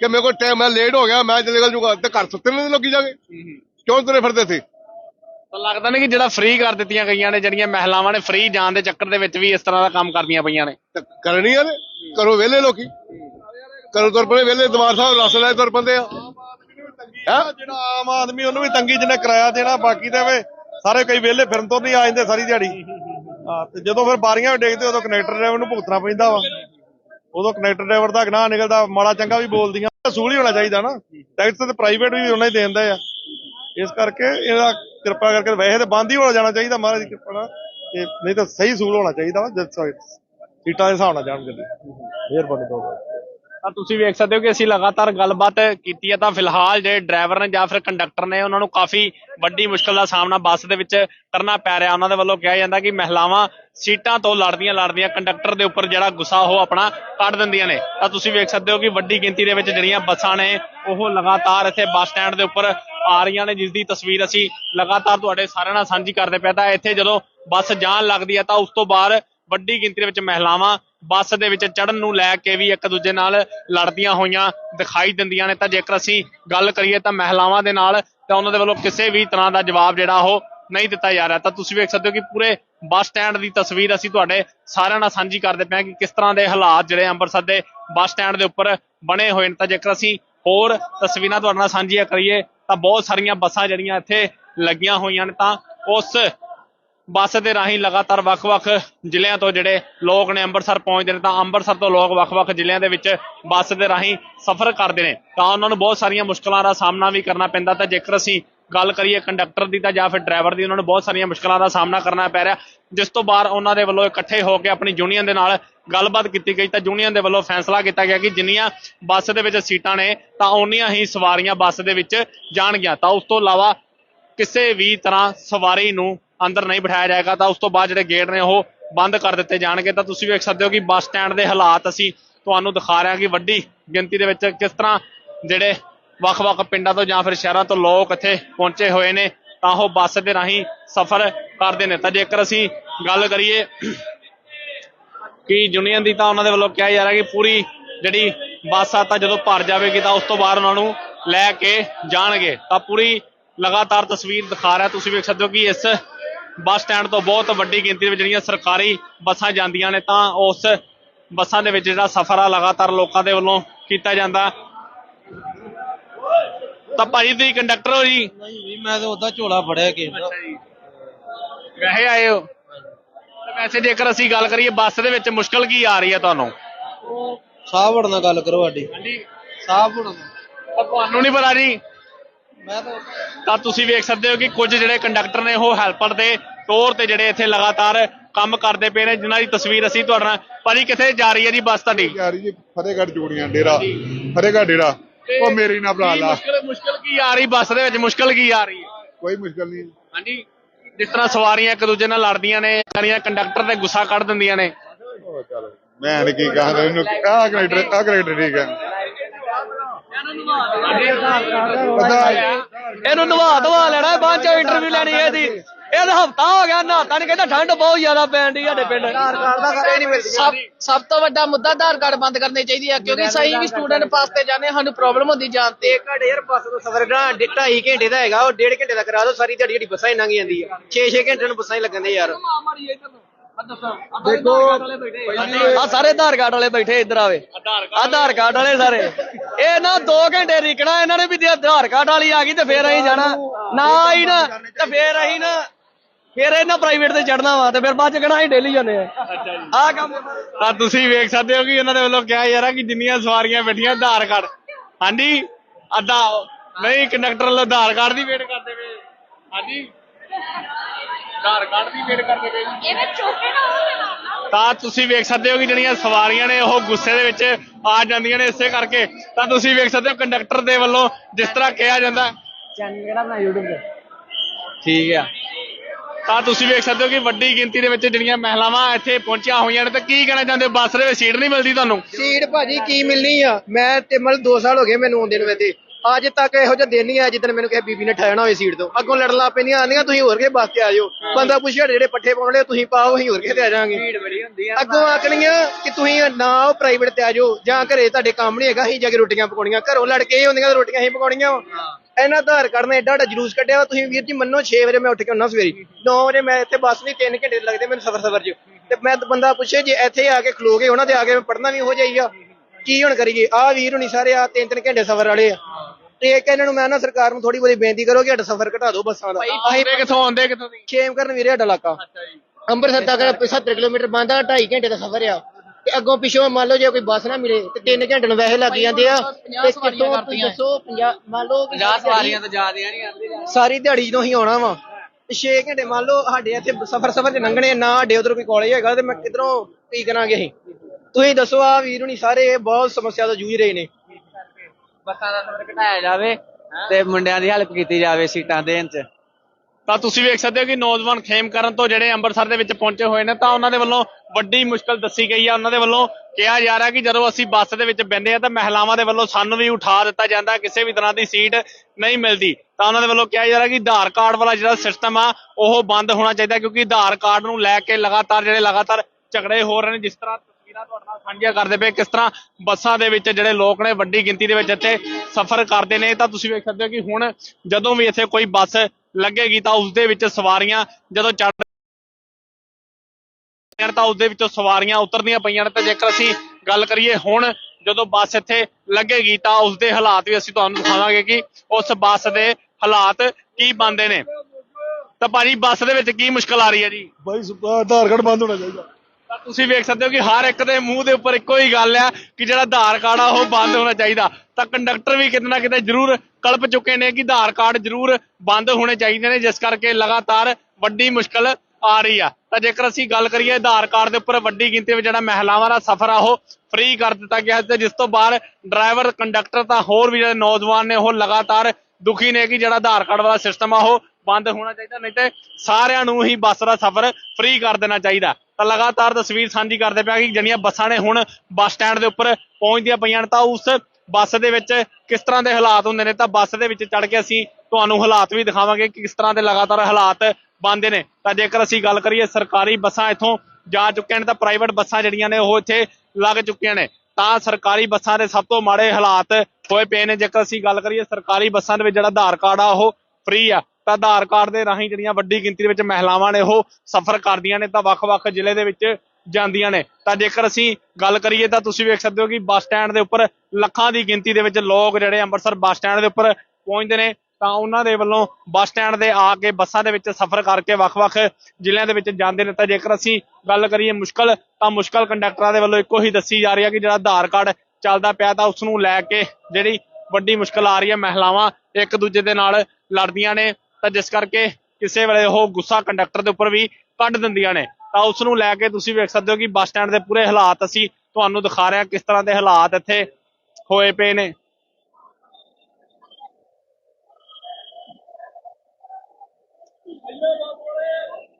ਕਿ ਮੇਰੇ ਕੋਲ ਟਾਈਮ ਮੈਂ ਲੇਟ ਹੋ ਗਿਆ ਮੈਂ ਚਲੇ ਗਿਆ ਜੂਗਾ ਤੇ ਘਰ ਸੁੱਤੇ ਨੂੰ ਲੱਗੀ ਜਾਗੇ। ਕਿਉਂ ਤੁਰੇ ਫਿਰਦੇ ਸੀ ਤਾਂ ਲੱਗਦਾ ਨਹੀਂ ਕਿ ਜਿਹੜਾ ਫਰੀ ਕਰ ਦਿੱਤੀਆਂ ਗਈਆਂ ਨੇ ਜਿਹੜੀਆਂ ਮਹਿਲਾਵਾਂ ਨੇ ਫਰੀ ਜਾਣ ਦੇ ਚੱਕਰ ਦੇ ਵਿੱਚ ਵੀ ਇਸ ਤਰ੍ਹਾਂ ਦਾ ਕੰਮ ਕਰਦੀਆਂ ਪਈਆਂ ਨੇ। ਤੇ ਕਰਨੀਆਂ ਨੇ? ਕਰੋ ਵਿਹਲੇ ਲੋਕੀ। ਕਰੋ ਤੁਰ ਪਏ ਵਿਹਲੇ ਦਵਾਰ ਸਾਹਿਬ ਰਸ ਲੈ ਤੁਰ ਪੰਦੇ ਆ। ਜਿਹੜਾ ਆਮ ਆਦਮੀ ਉਹਨੂੰ ਵੀ ਤੰਗੀ ਜਿਹਨੇ ਕਿਰਾਇਆ ਦੇਣਾ ਬਾਕੀ ਤਾਂ ਐਵੇਂ ਸਾਰੇ ਕਈ ਵਿਹਲੇ ਫਿਰਨ ਤੋਂ ਨਹੀਂ ਆ ਜਾਂਦੇ ਸਾਰੀ ਦਿਹਾੜੀ। ਤੇ ਜਦੋਂ ਫਿਰ ਬਾਰੀਆਂ ਡੇਗਦੇ ਉਦੋਂ ਕਨੈਕਟਰ ਡਰਾਈਵਰ ਨੂੰ ਭੁਗਤਣਾ ਪੈਂਦਾ ਵਾ। ਉਦੋਂ ਕਨੈਕਟਰ ਡਰਾਈਵਰ ਦਾ ਗਨਾਹ ਨਿਕਲਦਾ, ਮਾੜਾ ਚੰਗਾ ਵੀ ਬੋਲਦੀਆਂ ਅਸੂਲ ਹੀ ਹੋਣਾ ਚਾਹੀਦਾ ਨਾ। ਟੈਕਸ ਤੇ ਪ੍ਰਾਈਵੇਟ ਵੀ ਉਹਨਾਂ ਹੀ ਦੇ ਦਿੰਦਾ ਆ। ਇਸ ਕਰਕੇ ਇਹਦਾ ਕਿਰਪਾ ਕਰਕੇ ਵੈਸੇ ਤੇ ਬੰਦ ਹੀ ਹੋਣਾ ਜਾਣਾ ਚਾਹੀਦਾ ਮਹਾਰਾਜ ਦੀ ਕਿਰਪਾ ਨਾਲ। ਤੇ ਨਹੀਂ ਤਾਂ ਸਹੀ ਸੂਲ ਹੋਣਾ ਚਾਹੀਦਾ ਵਾ ਜਦ ਸੀਟਾਂ ਦੇ ਹਿਸਾਬ ਨਾਲ ਜਾਣ ਗੱਡੀ ਮਿਹਰਬਾਨੀ ਬਹੁਤ। ਤਾਂ ਤੁਸੀਂ ਵੇਖ ਸਕਦੇ ਹੋ ਕਿ ਅਸੀਂ ਲਗਾਤਾਰ ਗੱਲਬਾਤ ਕੀਤੀ ਹੈ ਤਾਂ ਫਿਲਹਾਲ ਜਿਹੜੇ ਡਰਾਈਵਰ ਨੇ ਜਾਂ ਫਿਰ ਕੰਡਕਟਰ ਨੇ, ਉਹਨਾਂ ਨੂੰ ਕਾਫੀ ਵੱਡੀ ਮੁਸ਼ਕਲ ਦਾ ਸਾਹਮਣਾ ਬੱਸ ਦੇ ਵਿੱਚ ਕਰਨਾ ਪੈ ਰਿਹਾ। ਉਹਨਾਂ ਦੇ ਵੱਲੋਂ ਕਿਹਾ ਜਾਂਦਾ ਕਿ ਮਹਿਲਾਵਾਂ ਸੀਟਾਂ ਤੋਂ ਲੜਦੀਆਂ ਲੜਦੀਆਂ ਕੰਡਕਟਰ ਦੇ ਉੱਪਰ ਜਿਹੜਾ ਗੁੱਸਾ ਉਹ ਆਪਣਾ ਕੱਢ ਦਿੰਦੀਆਂ ਨੇ। ਤਾਂ ਤੁਸੀਂ ਵੇਖ ਸਕਦੇ ਹੋ ਕਿ ਵੱਡੀ ਗਿਣਤੀ ਦੇ ਵਿੱਚ ਜਿਹੜੀਆਂ ਬੱਸਾਂ ਨੇ, ਉਹ ਲਗਾਤਾਰ ਇੱਥੇ ਬੱਸ ਸਟੈਂਡ ਦੇ ਉੱਪਰ ਆ ਰਹੀਆਂ ਨੇ, ਜਿਸ ਦੀ ਤਸਵੀਰ ਅਸੀਂ ਲਗਾਤਾਰ ਤੁਹਾਡੇ ਸਾਰਿਆਂ ਨਾਲ ਸਾਂਝੀ ਕਰਦੇ ਪਏ ਤਾਂ ਇੱਥੇ ਜਦੋਂ ਬੱਸ ਜਾਣ ਲੱਗਦੀ ਹੈ ਤਾਂ ਉਸ ਤੋਂ ਬਾਅਦ ਵੱਡੀ ਗਿਣਤੀ ਦੇ ਵਿੱਚ ਮਹਿਲਾਵਾਂ ਬੱਸ ਦੇ ਵਿੱਚ ਚੜਨ ਨੂੰ ਲੈ ਕੇ ਵੀ ਇੱਕ ਦੂਜੇ ਨਾਲ ਲੜਦੀਆਂ ਹੋਈਆਂ ਦਿਖਾਈ ਦਿੰਦੀਆਂ ਨੇ। ਤਾਂ ਜੇਕਰ ਅਸੀਂ ਗੱਲ ਕਰੀਏ ਤਾਂ ਮਹਿਲਾਵਾਂ ਦੇ ਨਾਲ, ਤਾਂ ਉਹਨਾਂ ਦੇ ਵੱਲੋਂ ਕਿਸੇ ਵੀ ਤਰ੍ਹਾਂ ਦਾ ਜਵਾਬ ਜਿਹੜਾ ਉਹ ਨਹੀਂ ਦਿੱਤਾ ਜਾ ਰਿਹਾ। ਤਾਂ ਤੁਸੀਂ ਵੇਖ ਸਕਦੇ ਹੋ ਕਿ ਪੂਰੇ ਬੱਸ ਸਟੈਂਡ ਦੀ ਤਸਵੀਰ ਅਸੀਂ ਤੁਹਾਡੇ ਸਾਰਿਆਂ ਨਾਲ ਸਾਂਝੀ ਕਰਦੇ ਪਏ ਹਾਂ ਕਿ ਕਿਸ ਤਰ੍ਹਾਂ ਦੇ ਹਾਲਾਤ ਜਿਹੜੇ ਅੰਮ੍ਰਿਤਸਰ ਦੇ ਬੱਸ ਸਟੈਂਡ ਦੇ ਉੱਪਰ ਬਣੇ ਹੋਏ ਨੇ। ਤਾਂ ਜੇਕਰ ਅਸੀਂ ਹੋਰ ਤਸਵੀਰਾਂ ਤੁਹਾਡੇ ਨਾਲ ਸਾਂਝੀਆਂ ਕਰੀਏ ਤਾਂ ਬਹੁਤ ਸਾਰੀਆਂ ਬੱਸਾਂ ਜਿਹੜੀਆਂ ਇੱਥੇ ਲੱਗੀਆਂ ਹੋਈਆਂ ਨੇ। ਤਾਂ ਉਸ ਬੱਸ ਦੇ ਰਾਹੀਂ ਲਗਾਤਾਰ ਵੱਖ-ਵੱਖ ਜ਼ਿਲ੍ਹਿਆਂ ਤੋਂ ਜਿਹੜੇ ਲੋਕ ਨੇ ਅੰਮ੍ਰਿਤਸਰ ਪਹੁੰਚਦੇ ਨੇ, ਤਾਂ ਅੰਮ੍ਰਿਤਸਰ ਤੋਂ ਲੋਕ ਵੱਖ-ਵੱਖ ਜ਼ਿਲ੍ਹਿਆਂ ਦੇ ਵਿੱਚ ਬੱਸ ਦੇ ਰਾਹੀਂ ਸਫ਼ਰ ਕਰਦੇ ਨੇ। ਤਾਂ ਉਹਨਾਂ ਨੂੰ ਬਹੁਤ ਸਾਰੀਆਂ ਮੁਸ਼ਕਲਾਂ ਦਾ ਸਾਹਮਣਾ ਵੀ ਕਰਨਾ ਪੈਂਦਾ, ਤਾਂ ਜੇਕਰ ਅਸੀਂ ਗੱਲ ਕਰੀਏ ਕੰਡਕਟਰ ਦੀ, ਤਾਂ ਜਾਂ ਫਿਰ ਡਰਾਈਵਰ ਦੀ, ਉਹਨਾਂ ਨੂੰ ਬਹੁਤ ਸਾਰੀਆਂ ਮੁਸ਼ਕਲਾਂ ਦਾ ਸਾਹਮਣਾ ਕਰਨਾ ਪੈ ਰਿਹਾ। ਜਿਸ ਤੋਂ ਬਾਅਦ ਉਹਨਾਂ ਦੇ ਵੱਲੋਂ ਇਕੱਠੇ ਹੋ ਕੇ ਆਪਣੀ ਯੂਨੀਅਨ ਦੇ ਨਾਲ ਗੱਲਬਾਤ ਕੀਤੀ ਗਈ, ਤਾਂ ਯੂਨੀਅਨ ਦੇ ਵੱਲੋਂ ਫੈਸਲਾ ਕੀਤਾ ਗਿਆ ਕਿ ਜਿੰਨੀਆਂ ਬੱਸ ਦੇ ਵਿੱਚ ਸੀਟਾਂ ਨੇ, ਤਾਂ ਓਨੀਆਂ ਹੀ ਸਵਾਰੀਆਂ ਬੱਸ ਦੇ ਵਿੱਚ ਜਾਣਗੀਆਂ। ਤਾਂ ਉਸ ਤੋਂ ਇਲਾਵਾ ਕਿਸੇ ਵੀ ਤਰ੍ਹਾਂ ਸਵਾਰੀ ਨੂੰ ਅੰਦਰ ਨਹੀਂ ਬਿਠਾਇਆ ਜਾਏਗਾ, ਤਾਂ ਉਸ ਤੋਂ ਬਾਅਦ ਜਿਹੜੇ ਗੇਟ ਨੇ ਉਹ ਬੰਦ ਕਰ ਦਿੱਤੇ ਜਾਣਗੇ। ਤਾਂ ਤੁਸੀਂ ਵੇਖ ਸਕਦੇ ਹੋ ਕਿ ਬੱਸ ਸਟੈਂਡ ਦੇ ਹਾਲਾਤ ਅਸੀਂ ਤੁਹਾਨੂੰ ਦਿਖਾ ਰਹੇ ਹਾਂ ਕਿ ਵੱਡੀ ਗਿਣਤੀ ਦੇ ਵਿੱਚ ਕਿਸ ਤਰ੍ਹਾਂ ਜਿਹੜੇ ਵੱਖ-ਵੱਖ ਪਿੰਡਾਂ ਤੋਂ ਜਾਂ ਫਿਰ ਸ਼ਹਿਰਾਂ ਤੋਂ ਲੋਕ ਇੱਥੇ ਪਹੁੰਚੇ ਹੋਏ ਨੇ, ਤਾਂ ਉਹ ਬੱਸ ਦੇ ਰਾਹੀਂ ਸਫ਼ਰ ਕਰਦੇ ਨੇ। ਤਾਂ ਜੇਕਰ ਅਸੀਂ ਗੱਲ ਕਰੀਏ ਕਿ ਯੂਨੀਅਨ ਦੀ ਤਾਂ ਉਹਨਾਂ ਦੇ ਵੱਲੋਂ ਕਿਹਾ ਜਾ ਰਿਹਾ ਕਿ ਪੂਰੀ ਜਿਹੜੀ ਬੱਸ ਆ ਤਾਂ ਜਦੋਂ ਭਰ ਜਾਵੇਗੀ ਤਾਂ ਉਸ ਤੋਂ ਬਾਅਦ ਉਹਨਾਂ ਨੂੰ ਲੈ ਕੇ ਜਾਣਗੇ। ਤਾਂ ਪੂਰੀ ਲਗਾਤਾਰ ਤਸਵੀਰ ਦਿਖਾ ਰਿਹਾ। ਤੁਸੀਂ ਵੇਖ ਸਕਦੇ ਹੋ ਕਿ ਇਸ ਬੱਸ ਸਟੈਂਡ ਤੋਂ ਬਹੁਤ ਵੱਡੀ ਗਿਣਤੀ ਵਿੱਚ ਜਿਹੜੀਆਂ ਸਰਕਾਰੀ ਬੱਸਾਂ ਜਾਂਦੀਆਂ ਨੇ ਤਾਂ ਉਸ ਬੱਸਾਂ ਦੇ ਵਿੱਚ ਜਿਹੜਾ ਸਫ਼ਰ ਆ ਲਗਾਤਾਰ ਲੋਕਾਂ ਦੇ ਵੱਲੋਂ ਕੀਤਾ ਜਾਂਦਾ। ਤਾਂ ਭਾਜੀ ਤੁਸੀਂ ਕੰਡਕਟਰ ਹੋ ਜੀ? ਨਹੀਂ ਮੈਂ ਤਾਂ ਉਦਾਂ ਝੋਲਾ ਫੜਿਆ ਕਿ ਵੈਸੇ ਆਏ ਹੋ? ਤਾਂ ਵੈਸੇ ਜੇਕਰ ਅਸੀਂ ਗੱਲ ਕਰੀਏ ਬੱਸ ਦੇ ਵਿੱਚ ਮੁਸ਼ਕਲ ਕੀ ਆ ਰਹੀ ਹੈ ਤੁਹਾਨੂੰ? ਸਾਹ ਵੜਨਾ ਗੱਲ ਕਰੋ ਸਾਡੀ। ਹਾਂਜੀ। ਸਾਹ ਵੜਨਾ ਤਾਂ ਤੁਹਾਨੂੰ ਨਹੀਂ ਪਤਾ ਜੀ? ਤਾਂ ਤਾਂ ਤੁਸੀਂ ਵੇਖ ਸਕਦੇ ਹੋ ਕਿ ਕੁਝ ਜਿਹੜੇ ਕੰਡਕਟਰ ਨੇ ਉਹ ਹੈਲਪਰ ਦੇ ਤੌਰ ਤੇ ਜਿਹੜੇ ਇੱਥੇ ਲਗਾਤਾਰ ਕੰਮ ਕਰਦੇ ਪਏ ਨੇ ਜਿਨ੍ਹਾਂ ਦੀ ਤਸਵੀਰ ਅਸੀਂ ਤੁਹਾਡੇ ਨਾਲ ਭਾਜੀ ਕਿੱਥੇ ਜਾ ਰਹੀ ਹੈ ਜੀ ਬੱਸ ਤੁਹਾਡੀ? ਜਾ ਰਹੀ ਜੀ ਫਤਿਹਗੜ੍ਹ ਚੂੜੀਆਂ ਡੇਰਾ। ਫਤਿਹਗੜ੍ਹ ਡੇਰਾ। ਉਹ ਮੇਰੀ ਨਾ ਕੀ ਲਾ। ਮੁਸ਼ਕਲ ਮੁਸ਼ਕਲ ਕੀ ਆ ਰਹੀ ਬੱਸ ਦੇ ਵਿੱਚ? ਮੁਸ਼ਕਲ ਕੀ ਆ ਰਹੀ ਹੈ? ਕੋਈ ਮੁਸ਼ਕਲ ਨਹੀਂ। ਹਾਂਜੀ। ਜਿਸ ਤਰ੍ਹਾਂ ਸਵਾਰੀਆਂ ਇੱਕ ਦੂਜੇ ਨਾਲ ਲੜਦੀਆਂ ਨੇ ਜਾਨੀਆਂ ਕੰਡਕਟਰ ਤੇ ਗੁੱਸਾ ਕੱਢ ਦਿੰਦੀਆਂ ਨੇ। ਮੈਂ ਨਹੀਂ ਕੀ ਕਹਾਂ ਇਹਨੂੰ ਆਹ ਕਨੈਕਟਰ ਆਹ ਕਨੈਕਟਰ ਠੀਕ ਹੈ। ਇਹਨੂੰ ਨਵਾ ਧਵਾ ਲੈਣਾ ਬਾਅਦ ਚ ਇੰਟਰਵਿਊ ਲੈਣੀ ਹੈ ਇਹਦੀ। ਇਹਦਾ ਹਫਤਾ ਹੋ ਗਿਆ ਨਹਾਤਾ ਨਹੀਂ ਕਹਿੰਦਾ ਠੰਡ ਬਹੁਤ ਜ਼ਿਆਦਾ ਪੈਣ ਦੀ ਸਾਡੇ ਪਿੰਡ। ਸਭ ਸਭ ਤੋਂ ਵੱਡਾ ਮੁੱਦਾ ਆਧਾਰ ਕਾਰਡ ਬੰਦ ਕਰਨੇ ਚਾਹੀਦੀ ਹੈ ਕਿਉਂਕਿ ਸਹੀ ਵੀ ਸਟੂਡੈਂਟ ਪਾਸ ਤੇ ਜਾਂਦੇ ਹਾਂ, ਸਾਨੂੰ ਪ੍ਰੋਬਲਮ ਹੁੰਦੀ ਜਾਣ ਤੇ। ਘੰਟੇ ਯਾਰ ਬੱਸ ਦਾ ਸਫ਼ਰ ਕਰਾ 2.5 ਘੰਟੇ ਦਾ ਹੈਗਾ ਉਹ 1.5 ਘੰਟੇ ਦਾ ਕਰਾ ਦੋ ਸਾਰੀ ਦਿਹਾੜੀ ਜਿਹੜੀ ਬੱਸਾਂ ਹੀ ਲੰਘ ਜਾਂਦੀ ਹੈ 6-6 ਘੰਟੇ ਨੂੰ ਬੱਸਾਂ ਹੀ ਲੱਗਣ ਦੇ ਯਾਰ। ਦੇਖੋ ਆ ਸਾਰੇ ਆਧਾਰ ਕਾਰਡ ਵਾਲੇ ਬੈਠੇ ਇੱਧਰ ਆਵੇ। ਆਧਾਰ ਕਾਰਡ ਵਾਲੇ ਸਾਰੇ। ਇਹ ਨਾ 2 ਘੰਟੇ ਰਿਕਣਾ ਇਹਨਾਂ ਨੇ ਵੀ ਜੇ ਆਧਾਰ ਕਾਰਡ ਵਾਲੀ ਆ ਗਈ ਤੇ ਫੇਰ ਅਸੀਂ ਜਾਣਾ। ਨਾ ਆਈ ਨਾ ਤੇ ਫੇਰ ਅਸੀਂ ਨਾ ਫੇਰ ਇਹਨਾਂ ਪ੍ਰਾਈਵੇਟ ਤੇ ਚੜਨਾ ਵਾ ਤੇ ਫਿਰ ਬਾਅਦ ਚ ਕਹਿਣਾ ਅਸੀਂ ਡੇਲੀ ਜਾਂਦੇ ਆ। ਆ ਕੰਮ ਤਾਂ ਤੁਸੀਂ ਵੇਖ ਸਕਦੇ ਹੋ ਕਿ ਉਹਨਾਂ ਦੇ ਵੱਲੋਂ ਕਿਹਾ ਰਿਹਾ ਕਿ ਜਿੰਨੀਆਂ ਸਵਾਰੀਆਂ ਬੈਠੀਆਂ ਆਧਾਰ ਕਾਰਡ। ਹਾਂਜੀ? ਅੱਧਾ ਨਹੀਂ ਕੰਡਕਟਰ ਵੱਲੋਂ ਆਧਾਰ ਕਾਰਡ ਦੀ ਵੇਟ ਕਰਦੇ ਪਏ। ਹਾਂਜੀ? ਆਧਾਰ ਕਾਰਡ ਦੀ ਵੇਟ ਕਰਦੇ ਪਏ ਜੀ। ਇਹਨੇ ਚੋਕੇ ਨਾ ਹੋਵੇ ਤਾਂ ਤੁਸੀਂ ਵੇਖ ਸਕਦੇ ਹੋ ਕਿ ਜਿਹੜੀਆਂ ਸਵਾਰੀਆਂ ਨੇ ਉਹ ਗੁੱਸੇ ਦੇ ਵਿੱਚ ਆ ਜਾਂਦੀਆਂ ਨੇ ਇਸੇ ਕਰਕੇ। ਤਾਂ ਤੁਸੀਂ ਵੇਖ ਸਕਦੇ ਹੋ ਕੰਡਕਟਰ ਦੇ ਵੱਲੋਂ ਜਿਸ ਤਰ੍ਹਾਂ ਕਿਹਾ ਜਾਂਦਾ। ਚੈਨਲ ਕਿਹੜਾ ਬਣਾ YouTube ਤੇ। ਠੀਕ ਆ। ਤਾਂ ਤੁਸੀਂ ਵੇਖ ਸਕਦੇ ਹੋ ਕਿ ਵੱਡੀ ਗਿਣਤੀ ਦੇ ਵਿੱਚ ਜਿਹੜੀਆਂ ਮਹਿਲਾਵਾਂ ਇੱਥੇ ਪਹੁੰਚੀਆਂ ਹੋਈਆਂ ਨੇ ਤਾਂ ਕੀ ਕਹਿਣਾ ਚਾਹੁੰਦੇ ਹੋ? ਬੱਸ ਦੇ ਵਿੱਚ ਸੀਟ ਨਹੀਂ ਮਿਲਦੀ ਤੁਹਾਨੂੰ? ਸੀਟ ਭਾਜੀ ਕੀ ਮਿਲਣੀ ਆ? ਮੈਂ ਤੇ ਮਤਲਬ 2 ਸਾਲ ਹੋ ਗਏ ਮੈਨੂੰ ਆਉਂਦੇ ਨੂੰ ਇੱਥੇ। ਅੱਜ ਤੱਕ ਇਹੋ ਜਿਹਾ ਦਿਨ ਨਹੀਂ ਆਇਆ ਜਿੱਦਣ ਮੈਨੂੰ ਕਿਸੇ ਬੀਬੀ ਨੇ ਠਾਣਾ ਹੋਵੇ ਸੀਟ ਤੋਂ। ਅੱਗੋਂ ਲੜਨ ਲੱਗ ਪੈਂਦੀਆਂ ਆਂਦੀਆਂ ਤੁਸੀਂ ਹੋਰ ਕੇ ਬੱਸ ਤੇ ਆ ਜਾਓ ਬੰਦਾ ਪੁੱਛਿਆ ਜਿਹੜੇ ਪੱਠੇ ਪਾਉਣੇ ਤੁਸੀਂ ਪਾਓ ਅਸੀਂ ਹੋਰ ਕੇ ਤੇ ਆ ਜਾਾਂਗੇ ਭੀੜ ਬੜੀ ਹੁੰਦੀ ਆ। ਅੱਗੋਂ ਆਖਣੀਆਂ ਕਿ ਤੁਸੀਂ ਨਾ ਆਓ ਪ੍ਰਾਈਵੇਟ ਤੇ ਆ ਜਾਓ ਜਾਂ ਘਰੇ ਤੁਹਾਡੇ ਕੰਮ ਨਹੀਂ ਹੈਗਾ ਅਸੀਂ ਜਾ ਕੇ ਰੋਟੀਆਂ ਪਕਾਉਣੀਆਂ। ਘਰੋਂ ਲੜ ਕੇ ਇਹ ਹੁੰਦੀਆਂ ਤੇ ਰੋਟੀਆਂ ਅਸੀਂ ਪਕਾਉਣੀਆਂ ਇਹਨਾਂ ਆਧਾਰ ਕਾਰਡ ਨੇ ਐਡਾ ਐਡਾ ਜਲੂਸ ਕੱਢਿਆ ਵਾ ਤੁਸੀਂ ਵੀਰ ਜੀ ਮੰਨੋ 6 ਵਜੇ ਮੈਂ ਉੱਠ ਕੇ ਆਉਣਾ ਸਵੇਰੇ। 9 ਵਜੇ ਮੈਂ ਇੱਥੇ ਬੱਸ ਨਹੀਂ 3 ਘੰਟੇ ਲੱਗਦੇ ਮੈਨੂੰ ਸਫਰ ਸਫਰ 'ਚ। ਤੇ ਮੈਂ ਤਾਂ ਬੰਦਾ ਪੁੱਛੇ ਜੇ ਇੱਥੇ ਆ ਕੇ ਖਲੋ ਗਏ ਉਹਨਾਂ ਤੇ ਆ ਕੇ ਪੜਨਾ ਵੀ ਹੋ ਜਾਈਆ ਕੀ ਹੁਣ ਕਰੀਏ? ਆ ਵੀਰ ਹੁਣੀ ਸਾਰੇ ਆ ਤਿੰਨ ਤਿੰਨ ਘੰਟੇ ਸਫਰ ਵਾਲੇ ਆ। ਤੇ ਇੱਕ ਇਹਨਾਂ ਨੂੰ ਮੈਂ ਨਾ ਸਰਕਾਰ ਨੂੰ ਥੋੜੀ ਬਹੁਤੀ ਬੇਨਤੀ ਕਰੋ ਕਿ ਸਾਡਾ ਸਫਰ ਘਟਾ ਦਿਓ ਬੱਸਾਂ ਦਾ। ਆਉਂਦੇ ਕਿੱਥੋਂ ਆਉਂਦੇ ਕਿੱਥੋਂ ਦੀ ਖੇਮ ਕਰਨ ਵੀਰੇ ਸਾਡਾ ਇਲਾਕਾ। ਅੰਮ੍ਰਿਤਸਰ ਤੱਕ 70 ਕਿਲੋਮੀਟਰ ਬੰਦਾ 2.5 ਘੰਟੇ ਦਾ ਸਫ਼ਰ ਆ। ਤੇ ਅੱਗੋਂ ਪਿੱਛੋਂ ਮੰਨ ਲਓ ਜੇ ਕੋਈ ਬੱਸ ਨਾ ਮਿਲੇ ਤੇ 3 ਘੰਟੇ ਨੂੰ ਵੈਸੇ ਲੱਗ ਜਾਂਦੇ ਆ। ਤੇ ਸਵਾਰੀਆਂ ਕਿੱਥੋਂ ਕਰਤੀਆਂ। ਦੱਸੋ 50 ਮੰਨ ਲਓ ਕਿ 50 ਸਵਾਰੀਆਂ ਤਾਂ ਨਹੀਂ ਆਉਂਦੇ ਸਾਰੀ ਦਿਹਾੜੀ ਜਦੋਂ ਅਸੀਂ ਆਉਣਾ ਵਾ ਤੇ 6 ਘੰਟੇ ਮੰਨ ਲਓ ਸਾਡੇ ਇੱਥੇ ਸਫ਼ਰ ਸਫ਼ਰ ਚ ਲੰਘਣੇ ਨਾ ਸਾਡੇ ਉਧਰ ਕੋਈ ਕਾਲਜ ਹੈਗਾ ਤੇ ਮੈਂ ਕਿਧਰੋਂ ਕੀ ਕਰਾਂਗੇ ਅਸੀਂ। ਤੁਸੀਂ ਦੱਸੋ ਆ ਵੀਰ ਹੁਣੀ ਸਾਰੇ ਬਹੁਤ ਸਮੱਸਿਆ ਤੋਂ ਜੂਝ ਰਹੇ ਨੇ। ਬੱਸਾਂ ਦਾ ਸਫ਼ਰ ਘਟਾਇਆ ਜਾਵੇ ਤੇ ਮੁੰਡਿਆਂ ਦੀ ਹੈਲਪ ਕੀਤੀ ਜਾਵੇ ਸੀਟਾਂ ਦੇਣ ਚ। ਤਾਂ ਤੁਸੀਂ ਵੇਖ ਸਕਦੇ ਹੋ ਕਿ ਨੌਜਵਾਨ ਖੇਮ ਕਰਨ ਤੋਂ ਜਿਹੜੇ ਅੰਮ੍ਰਿਤਸਰ ਦੇ ਵਿੱਚ ਪਹੁੰਚੇ ਹੋਏ ਨੇ, ਤਾਂ ਉਹਨਾਂ ਦੇ ਵੱਲੋਂ ਵੱਡੀ ਮੁਸ਼ਕਲ ਦੱਸੀ ਗਈ ਆ। ਉਹਨਾਂ ਦੇ ਵੱਲੋਂ ਕਿਹਾ ਜਾ ਰਿਹਾ ਕਿ ਜਦੋਂ ਅਸੀਂ ਬੱਸ ਦੇ ਵਿੱਚ ਬੈੰਦੇ ਆ, ਤਾਂ ਮਹਿਲਾਵਾਂ ਦੇ ਵੱਲੋਂ ਸਾਨੂੰ ਵੀ ਉਠਾ ਦਿੱਤਾ ਜਾਂਦਾ, ਕਿਸੇ ਵੀ ਤਰ੍ਹਾਂ ਦੀ ਸੀਟ ਨਹੀਂ ਮਿਲਦੀ। ਤਾਂ ਉਹਨਾਂ ਦੇ ਵੱਲੋਂ ਕਿਹਾ ਜਾ ਰਿਹਾ ਕਿ ਆਧਾਰ ਕਾਰਡ ਵਾਲਾ ਜਿਹੜਾ ਸਿਸਟਮ ਆ, ਉਹ ਬੰਦ ਹੋਣਾ ਚਾਹੀਦਾ, ਕਿਉਂਕਿ ਆਧਾਰ ਕਾਰਡ ਨੂੰ ਲੈ ਕੇ ਲਗਾਤਾਰ ਜਿਹੜੇ ਲਗਾਤਾਰ ਝਗੜੇ ਹੋ ਰਹੇ ਨੇ, ਜਿਸ ਤਰ੍ਹਾਂ ਤਸਵੀਰਾਂ ਤੁਹਾਡੇ ਨਾਲ ਸਾਂਝੀਆਂ ਕਰਦੇ ਪਏ, ਕਿਸ ਤਰ੍ਹਾਂ ਬੱਸਾਂ ਦੇ ਵਿੱਚ ਜਿਹੜੇ ਲੋਕ ਨੇ ਵੱਡੀ ਗਿਣਤੀ ਦੇ ਵਿੱਚ ਇੱਥੇ ਸਫ਼ਰ ਕਰਦੇ ਨੇ, ਤਾਂ ਤੁਸੀਂ ਵੇਖ ਸਕਦੇ ਹੋ ਕਿ ਹੁਣ ਜਦੋਂ ਵੀ ਇੱਥੇ ਕੋਈ ਬੱਸ ਲੱਗੇਗੀ ਤਾਂ ਉਸ ਦੇ ਵਿੱਚ ਸਵਾਰੀਆਂ ਜਦੋਂ ਚੜ੍ਹ ਤਾਂ ਉਸ ਦੇ ਵਿੱਚੋਂ ਸਵਾਰੀਆਂ ਉਤਰਦੀਆਂ ਪਈਆਂ ਨੇ। ਤੇ ਜੇਕਰ ਅਸੀਂ ਗੱਲ ਕਰੀਏ ਹੁਣ ਜਦੋਂ ਬੱਸ ਇੱਥੇ ਲੱਗੇਗੀ ਤਾਂ ਉਸ ਦੇ ਹਾਲਾਤ ਵੀ ਅਸੀਂ ਤੁਹਾਨੂੰ ਦਿਖਾਵਾਂਗੇ ਕਿ ਉਸ ਬੱਸ ਦੇ ਹਾਲਾਤ ਕੀ ਬਣਦੇ ਨੇ। ਤਾਂ ਭਾਜੀ ਬੱਸ ਦੇ ਵਿੱਚ ਕੀ ਮੁਸ਼ਕਲ ਆ ਰਹੀ ਹੈ ਜੀ? ਬਾਈ ਆਧਾਰ ਕਾਰਡ ਬੰਦ ਹੋਣਾ ਚਾਹੀਦਾ। ਤਾਂ ਤੁਸੀਂ ਵੇਖ ਸਕਦੇ ਹੋ ਕਿ ਹਰ ਇੱਕ ਦੇ ਮੂੰਹ ਦੇ ਉੱਪਰ ਇੱਕੋ ਹੀ ਗੱਲ ਆ ਕਿ ਜਿਹੜਾ ਆਧਾਰ ਕਾਰਡ ਆ ਉਹ ਬੰਦ ਹੋਣਾ ਚਾਹੀਦਾ। ਤਾਂ ਕੰਡਕਟਰ ਵੀ ਕਿਤੇ ਨਾ ਕਿਤੇ ਜ਼ਰੂਰ ਕਲਪ ਚੁੱਕੇ ਨੇ ਕਿ ਆਧਾਰ ਕਾਰਡ ਜ਼ਰੂਰ ਬੰਦ ਹੋਣੇ ਚਾਹੀਦੇ ਨੇ, ਜਿਸ ਕਰਕੇ ਲਗਾਤਾਰ ਵੱਡੀ ਮੁਸ਼ਕਲ ਆ ਰਹੀ ਆ। ਤਾਂ ਜੇਕਰ ਅਸੀਂ ਗੱਲ ਕਰੀਏ ਆਧਾਰ ਕਾਰਡ ਦੇ ਉੱਪਰ ਵੱਡੀ ਗਿਣਤੀ ਵਿੱਚ ਜਿਹੜਾ ਮਹਿਲਾਵਾਂ ਦਾ ਸਫ਼ਰ ਆ, ਉਹ ਫ੍ਰੀ ਕਰ ਦਿੱਤਾ ਗਿਆ ਤੇ ਜਿਸ ਤੋਂ ਬਾਅਦ ਡਰਾਈਵਰ ਕੰਡਕਟਰ ਤਾਂ ਹੋਰ ਵੀ ਜਿਹੜੇ ਨੌਜਵਾਨ ਨੇ, ਉਹ ਲਗਾਤਾਰ ਦੁਖੀ ਨੇ ਕਿ ਜਿਹੜਾ ਆਧਾਰ ਕਾਰਡ ਵਾਲਾ ਸਿਸਟਮ ਆ, ਉਹ ਬੰਦ ਹੋਣਾ ਚਾਹੀਦਾ, ਨਹੀਂ ਤੇ ਸਾਰਿਆਂ ਨੂੰ ਹੀ ਬੱਸ ਦਾ ਸਫ਼ਰ ਫ੍ਰੀ ਕਰ ਦੇਣਾ ਚਾਹੀਦਾ। ਤਾਂ ਲਗਾਤਾਰ ਤਸਵੀਰ ਸਾਂਝੀ ਕਰਦੇ ਪਿਆ ਕਿ ਜਿਹੜੀਆਂ ਬੱਸਾਂ ਨੇ ਹੁਣ ਬੱਸ ਸਟੈਂਡ ਦੇ ਉੱਪਰ ਪਹੁੰਚਦੀਆਂ ਪਈਆਂ ਨੇ, ਤਾਂ ਉਸ ਬੱਸ ਦੇ ਵਿੱਚ ਕਿਸ ਤਰ੍ਹਾਂ ਦੇ ਹਾਲਾਤ ਹੁੰਦੇ ਨੇ, ਤਾਂ ਬੱਸ ਦੇ ਵਿੱਚ ਚੜ ਕੇ ਅਸੀਂ ਤੁਹਾਨੂੰ ਹਾਲਾਤ ਵੀ ਦਿਖਾਵਾਂਗੇ ਕਿ ਕਿਸ ਤਰ੍ਹਾਂ ਦੇ ਲਗਾਤਾਰ ਹਾਲਾਤ ਬਣਦੇ ਨੇ। ਤਾਂ ਜੇਕਰ ਅਸੀਂ ਗੱਲ ਕਰੀਏ ਸਰਕਾਰੀ ਬੱਸਾਂ ਇੱਥੋਂ ਜਾ ਚੁੱਕੀਆਂ ਨੇ, ਤਾਂ ਪ੍ਰਾਈਵੇਟ ਬੱਸਾਂ ਜਿਹੜੀਆਂ ਨੇ, ਉਹ ਇੱਥੇ ਲੱਗ ਚੁੱਕੀਆਂ ਨੇ। ਤਾਂ ਸਰਕਾਰੀ ਬੱਸਾਂ ਦੇ ਸਭ ਤੋਂ ਮਾੜੇ ਹਾਲਾਤ ਹੋਏ ਪਏ ਨੇ। ਜੇਕਰ ਅਸੀਂ ਗੱਲ ਕਰੀਏ ਸਰਕਾਰੀ ਬੱਸਾਂ ਦੇ ਵਿੱਚ ਜਿਹੜਾ ਆਧਾਰ ਕਾਰਡ ਆ, ਉਹ ਫ੍ਰੀ ਆ। ਤਾਂ ਆਧਾਰ ਕਾਰਡ ਦੇ ਰਾਹੀਂ ਜਿਹੜੀਆਂ ਵੱਡੀ ਗਿਣਤੀ ਦੇ ਵਿੱਚ ਮਹਿਲਾਵਾਂ ਨੇ ਉਹ ਸਫ਼ਰ ਕਰਦੀਆਂ ਨੇ, ਤਾਂ ਵੱਖ-ਵੱਖ ਜ਼ਿਲ੍ਹੇ ਦੇ ਵਿੱਚ ਜਾਂਦੀਆਂ ਨੇ। ਤਾਂ ਜੇਕਰ ਅਸੀਂ ਗੱਲ ਕਰੀਏ ਤਾਂ ਤੁਸੀਂ ਵੇਖ ਸਕਦੇ ਹੋ ਕਿ ਬੱਸ ਸਟੈਂਡ ਦੇ ਉੱਪਰ ਲੱਖਾਂ ਦੀ ਗਿਣਤੀ ਦੇ ਵਿੱਚ ਲੋਕ ਜਿਹੜੇ ਅੰਮ੍ਰਿਤਸਰ ਬੱਸ ਸਟੈਂਡ ਦੇ ਉੱਪਰ ਪਹੁੰਚਦੇ ਨੇ। ਤਾਂ ਉਹਨਾਂ ਦੇ ਵੱਲੋਂ ਬੱਸ ਸਟੈਂਡ ਦੇ ਆ ਕੇ ਬੱਸਾਂ ਦੇ ਵਿੱਚ ਸਫ਼ਰ ਕਰਕੇ ਵੱਖ-ਵੱਖ ਜ਼ਿਲ੍ਹਿਆਂ ਦੇ ਵਿੱਚ ਜਾਂਦੇ ਨੇ। ਤਾਂ ਜੇਕਰ ਅਸੀਂ ਗੱਲ ਕਰੀਏ ਮੁਸ਼ਕਲ, ਤਾਂ ਮੁਸ਼ਕਲ ਕੰਡਕਟਰਾਂ ਦੇ ਵੱਲੋਂ ਇੱਕੋ ਹੀ ਦੱਸੀ ਜਾ ਰਹੀ ਹੈ ਕਿ ਜਿਹੜਾ ਆਧਾਰ ਕਾਰਡ ਚੱਲਦਾ ਪਿਆ ਤਾਂ ਉਸ ਨੂੰ ਲੈ ਕੇ ਜਿਹੜੀ ਵੱਡੀ ਮੁਸ਼ਕਲ ਆ ਰਹੀ ਹੈ, ਮਹਿਲਾਵਾਂ ਇੱਕ ਦੂਜੇ ਦੇ ਨਾਲ ਲੜਦੀਆਂ ਨੇ। ਤਾਂ ਜਿਸ ਕਰਕੇ ਕਿਸੇ ਵੇਲੇ ਉਹ ਗੁੱਸਾ ਕੰਡਕਟਰ ਦੇ ਉੱਪਰ ਵੀ ਕੱਢ ਦਿੰਦੀਆਂ ਨੇ। ਤਾਂ ਉਸ ਨੂੰ ਲੈ ਕੇ ਤੁਸੀਂ ਵੇਖ ਸਕਦੇ ਹੋ ਕਿ ਬੱਸ ਸਟੈਂਡ ਦੇ ਪੂਰੇ ਹਾਲਾਤ ਅਸੀਂ ਤੁਹਾਨੂੰ ਦਿਖਾ ਰਹੇ ਹਾਂ ਕਿਸ ਤਰ੍ਹਾਂ ਦੇ ਹਾਲਾਤ ਇੱਥੇ ਹੋਏ ਪਏ ਨੇ।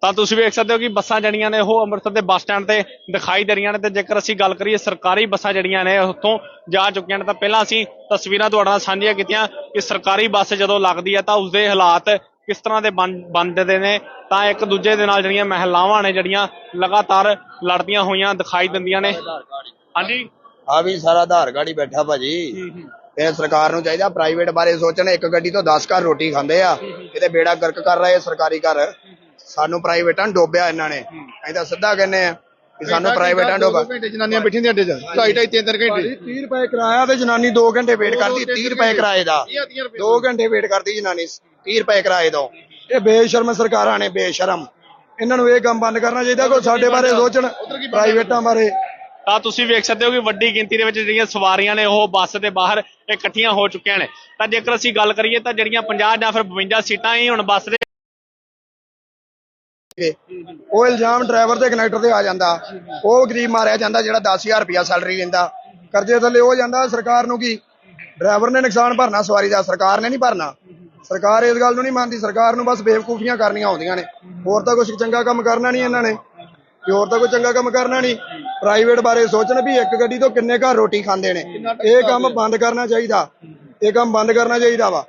ਤਾਂ ਤੁਸੀਂ ਵੇਖ ਸਕਦੇ ਹੋ ਕਿ ਬੱਸਾਂ ਜਿਹੜੀਆਂ ਨੇ ਉਹ ਅੰਮ੍ਰਿਤਸਰ ਦੇ ਬੱਸ ਸਟੈਂਡ ਤੇ ਦਿਖਾਈ ਦੇ ਰਹੀਆਂ ਨੇ ਤੇ ਜੇਕਰ ਅਸੀਂ ਗੱਲ ਕਰੀਏ ਸਰਕਾਰੀ ਬੱਸਾਂ ਜਿਹੜੀਆਂ ਨੇ ਉੱਥੋਂ ਜਾ ਚੁੱਕੀਆਂ ਨੇ ਤਾਂ ਪਹਿਲਾਂ ਅਸੀਂ ਤਸਵੀਰਾਂ ਤੁਹਾਡੇ ਨਾਲ ਸਾਂਝੀਆਂ ਕੀਤੀਆਂ ਕਿ ਸਰਕਾਰੀ ਬੱਸ ਜਦੋਂ ਲੱਗਦੀ ਹੈ ਤਾਂ ਉਸਦੇ ਹਾਲਾਤ ਕਿਸ ਤਰ੍ਹਾਂ ਦੇ ਬਣ ਬਣਦੇ ਨੇ ਤਾਂ ਇੱਕ ਦੂਜੇ ਦੇ ਨਾਲ ਜਿਹੜੀਆਂ ਮਹਿਲਾਵਾਂ ਨੇ ਜਿਹੜੀਆਂ ਲਗਾਤਾਰ ਲੜਦੀਆਂ ਹੋਈਆਂ ਦਿਖਾਈ ਦਿੰਦੀਆਂ ਨੇ। ਹਾਂਜੀ। ਆ ਵੀ ਸਾਰਾ ਆਧਾਰ ਕਾਰਡ ਹੀ ਬੈਠਾ ਭਾਜੀ। ਇਹ ਸਰਕਾਰ ਨੂੰ ਚਾਹੀਦਾ ਪ੍ਰਾਈਵੇਟ ਬਾਰੇ ਸੋਚਣ। ਇੱਕ ਗੱਡੀ ਤੋਂ 10 ਘਰ ਰੋਟੀ ਖਾਂਦੇ ਆ। ਇਹਦੇ ਬੇੜਾ ਗਰਕ ਕਰ ਰਹੇ ਸਰਕਾਰੀ ਘਰ। ਸਾਨੂੰ ਪ੍ਰਾਈਵੇਟਾਂ ਡੋਬਿਆ ਇਹਨਾਂ ਨੇ। ਅਸੀਂ ਤਾਂ ਸਿੱਧਾ ਕਹਿੰਨੇ ਆ ਕਿ ਸਾਨੂੰ ਪ੍ਰਾਈਵੇਟਾਂ ਡੋਬਾ। ਘੰਟੇ ਜਨਾਨੀਆਂ ਬੈਠੀਆਂ ਅੱਡੇ 'ਚ। ਢਾਈ ਢਾਈ ਤਿੰਨ ਤਿੰਨ ਘੰਟੇ। 30 ਰੁਪਏ ਕਿਰਾਇਆ ਤੇ ਜਨਾਨੀ 2 ਘੰਟੇ ਵੇਟ ਕਰਦੀ 30 ਰੁਪਏ ਕਿਰਾਏ ਦਾ। 2 ਘੰਟੇ ਵੇਟ ਕਰਦੀ ਜਨਾਨੀ। 30 ਰੁਪਏ ਕਿਰਾਏ ਤੋਂ। ਇਹ ਬੇਸ਼ਰਮ ਸਰਕਾਰਾਂ ਨੇ ਬੇਸ਼ਰਮ। ਇਹਨਾਂ ਨੂੰ ਇਹ ਕੰਮ ਬੰਦ ਕਰਨਾ ਚਾਹੀਦਾ ਕੋਈ ਸਾਡੇ ਬਾਰੇ ਸੋਚਣ ਪ੍ਰਾਈਵੇਟਾਂ ਬਾਰੇ। ਤਾਂ ਤੁਸੀਂ ਵੇਖ ਸਕਦੇ ਹੋ ਕਿ ਵੱਡੀ ਗਿਣਤੀ ਦੇ ਵਿੱਚ ਜਿਹੜੀਆਂ ਸਵਾਰੀਆਂ ਨੇ ਉਹ ਬੱਸ ਦੇ ਬਾਹਰ ਇਕੱਠੀਆਂ ਹੋ ਚੁੱਕੀਆਂ ਨੇ। ਤਾਂ ਜੇਕਰ ਅਸੀਂ ਗੱਲ ਕਰੀਏ ਤਾਂ ਜਿਹੜੀਆਂ 50 ਜਾਂ ਫਿਰ 52 ਸੀਟਾਂ ਹੀ ਹੁਣ ਬੱਸ ਦੇ ਉਹ ਇਲਜ਼ਾਮ ਡਰਾਈਵਰ ਤੇ ਕਨੈਕਟਰ ਤੇ ਆ ਜਾਂਦਾ। ਉਹ ਗਰੀਬ ਮਾਰਿਆ ਜਾਂਦਾ ਜਿਹੜਾ 10000 ਰੁਪਿਆ ਸੈਲਰੀ ਲੈਂਦਾ ਕਰਜ਼ੇ ਥੱਲੇ ਉਹ ਜਾਂਦਾ ਸਰਕਾਰ ਨੂੰ ਕੀ? ਡਰਾਈਵਰ ਨੇ ਨੁਕਸਾਨ ਭਰਨਾ ਸਵਾਰੀ ਦਾ ਸਰਕਾਰ ਨੇ ਨਹੀਂ ਭਰਨਾ। ਸਰਕਾਰ ਇਸ ਗੱਲ ਨੂੰ ਨਹੀਂ ਮੰਨਦੀ ਸਰਕਾਰ ਨੂੰ ਬਸ ਬੇਵਕੂਫੀਆਂ ਕਰਨੀਆਂ ਆਉਂਦੀਆਂ ਨੇ। ਹੋਰ ਤਾਂ ਕੁਝ ਚੰਗਾ ਕੰਮ ਕਰਨਾ ਨਹੀਂ ਇਹਨਾਂ ਨੇ। ਤੇ ਹੋਰ ਤਾਂ ਕੋਈ ਚੰਗਾ ਕੰਮ ਕਰਨਾ ਨਹੀਂ। ਪ੍ਰਾਈਵੇਟ ਬਾਰੇ ਸੋਚਣ ਵੀ ਇੱਕ ਗੱਡੀ ਤੋਂ ਕਿੰਨੇ ਘਰ ਰੋਟੀ ਖਾਂਦੇ ਨੇ। ਇਹ ਕੰਮ ਬੰਦ ਕਰਨਾ ਚਾਹੀਦਾ। ਇਹ ਕੰਮ ਬੰਦ ਕਰਨਾ ਚਾਹੀਦਾ ਵਾ।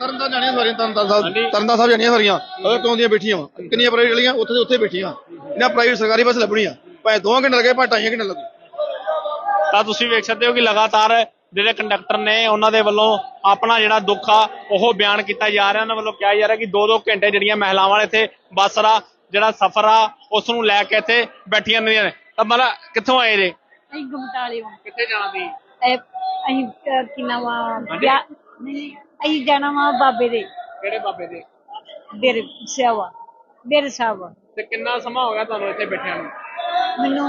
ਤਰਨ ਤਾਂ ਜਾਣੀਆਂ ਸਾਰੀਆਂ ਤਰਨ ਤਾਂ ਸਾਹਿਬ ਤਰਨ ਤਾਂ ਸਾਹਿਬ ਜਾਣੀਆਂ ਸਾਰੀਆਂ। ਉਹ ਕਿਉਂ ਦੀਆਂ ਬੈਠੀਆਂ ਵਾ? ਕਿੰਨੀਆਂ ਪ੍ਰਾਈਵੇਟ ਵਾਲੀਆਂ? ਉੱਥੇ ਦੇ ਉੱਥੇ ਬੈਠੀਆਂ ਇਹਨਾਂ ਪ੍ਰਾਈਵੇਟ ਸਰਕਾਰੀ ਬੱਸ ਲੱਭਣੀਆਂ। ਭਾਵੇਂ 2 ਘੰਟੇ ਲੱਗੇ ਭਾਵੇਂ 2.5 ਘੰਟੇ ਲੱਗੇ। ਤਾਂ ਤੁਸੀਂ ਵੇਖ ਸਕਦੇ ਹੋ ਕਿ ਲਗਾਤਾਰ ਜਿਹੜੇ ਕੰਡਕਟਰ ਨੇ ਉਹਨਾਂ ਦੇ ਵੱਲੋਂ ਆਪਣਾ ਜਿਹੜਾ ਦੁੱਖ ਆ ਉਹ ਬਿਆਨ ਕੀਤਾ ਜਾ ਰਿਹਾ। ਉਹਨਾਂ ਵੱਲੋਂ ਕਿਹਾ ਜਾ ਰਿਹਾ ਕਿ 2-2 ਘੰਟੇ ਜਿਹੜੀਆਂ ਮਹਿਲਾਵਾਂ ਨੇ ਇੱਥੇ ਬੱਸ ਦਾ ਜਿਹੜਾ ਸਫ਼ਰ ਆ ਉਸ ਨੂੰ ਲੈ ਕੇ ਇੱਥੇ ਬੈਠੀਆਂ ਨੇ। ਤਾਂ ਮਤਲਬ ਕਿੱਥੋਂ ਆਏ ਜੇ? ਅਸੀਂ ਗੁਮਟਾਲੇ ਵਾਂ ਕਿੱਥੇ ਜਾਣਾ ਦੀ ਇਹ ਅਸੀਂ ਅਹ, ਕੀ ਨਾਮ ਆ? ਵਿਆਹ ਨਹੀਂ ਅਸੀਂ ਜਾਣਾ ਵਾ ਬਾਬੇ ਦੇ। ਕਿਹੜੇ ਬਾਬੇ ਦੇ? ਬੇਰ ਸਿਆਵਾ ਬੇਰ ਸਾਹਿਬ ਤੇ ਕਿੰਨਾ ਸਮਾਂ ਹੋ ਗਿਆ ਤੁਹਾਨੂੰ ਇੱਥੇ ਬੈਠਿਆਂ ਨੂੰ? ਮੈਨੂੰ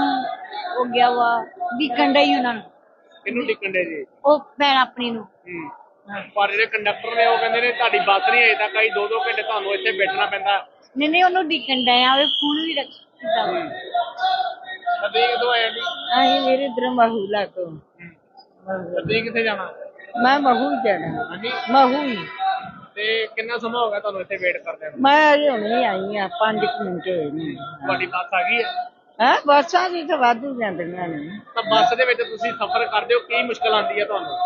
ਹੋ ਗਿਆ ਵਾ ਵੀ ਕੰਡਾ ਹੀ ਉਹਨਾਂ ਨੂੰ। ਕਿੰਨੂੰ ਟਿਕਣ ਦੇ ਜੀ? ਉਹ ਭੈਣ ਆਪਣੀ ਨੂੰ। ਹੂੰ। ਪਰ ਜਿਹੜੇ ਕੰਡਕਟਰ ਨੇ ਉਹ ਕਹਿੰਦੇ ਨੇ ਤੁਹਾਡੀ ਬੱਸ ਨਹੀਂ ਅਜੇ ਤੱਕ ਆਈ 2-2 ਘੰਟੇ ਤੁਹਾਨੂੰ ਇੱਥੇ ਬੈਠਣਾ ਪੈਂਦਾ। ਨਹੀਂ ਨਹੀਂ ਉਹਨੂੰ ਡਿੱਕਣ ਡਏ ਆ ਉਹ ਫੋਨ ਵੀ ਰੱਖ ਦਿੱਤਾ। ਵਾ ਕਦੀ ਕਦੋਂ ਆਇਆ ਜੀ? ਅਸੀਂ ਮੇਰੇ ਇਧਰ ਮਹੂਲਾ ਤੋਂ। ਕਦੀ ਕਿੱਥੇ ਜਾਣਾ? ਮੈਂ ਮਹੂ ਜਾਣਾ। ਹਾਂਜੀ। ਮਹੂ ਹੀ ਤੇ ਕਿੰਨਾ ਸਮਾਂ ਹੋ ਗਿਆ ਤੁਹਾਨੂੰ ਇੱਥੇ ਵੇਟ ਕਰਦੇ ਨੂੰ? ਮੈਂ ਅਜੇ ਹੁਣੇ ਆਈ ਆ 5 ਮਿੰਟ ਹੋਏ ਨੇ। ਤੁਹਾਡੀ ਬੱਸ ਆ ਗਈ ਹੈ? ਹਾਂ? ਬੱਸਾਂ ਦੀ ਤਾਂ ਵਾਧੂ ਜਾਂਦੀਆਂ ਨੇ। ਤਾਂ ਬੱਸ ਦੇ ਵਿੱਚ ਤੁਸੀਂ ਸਫ਼ਰ ਕਰਦੇ ਹੋ ਕੀ ਮੁਸ਼ਕਲ ਆਉਂਦੀ ਹੈ ਤੁਹਾਨੂੰ?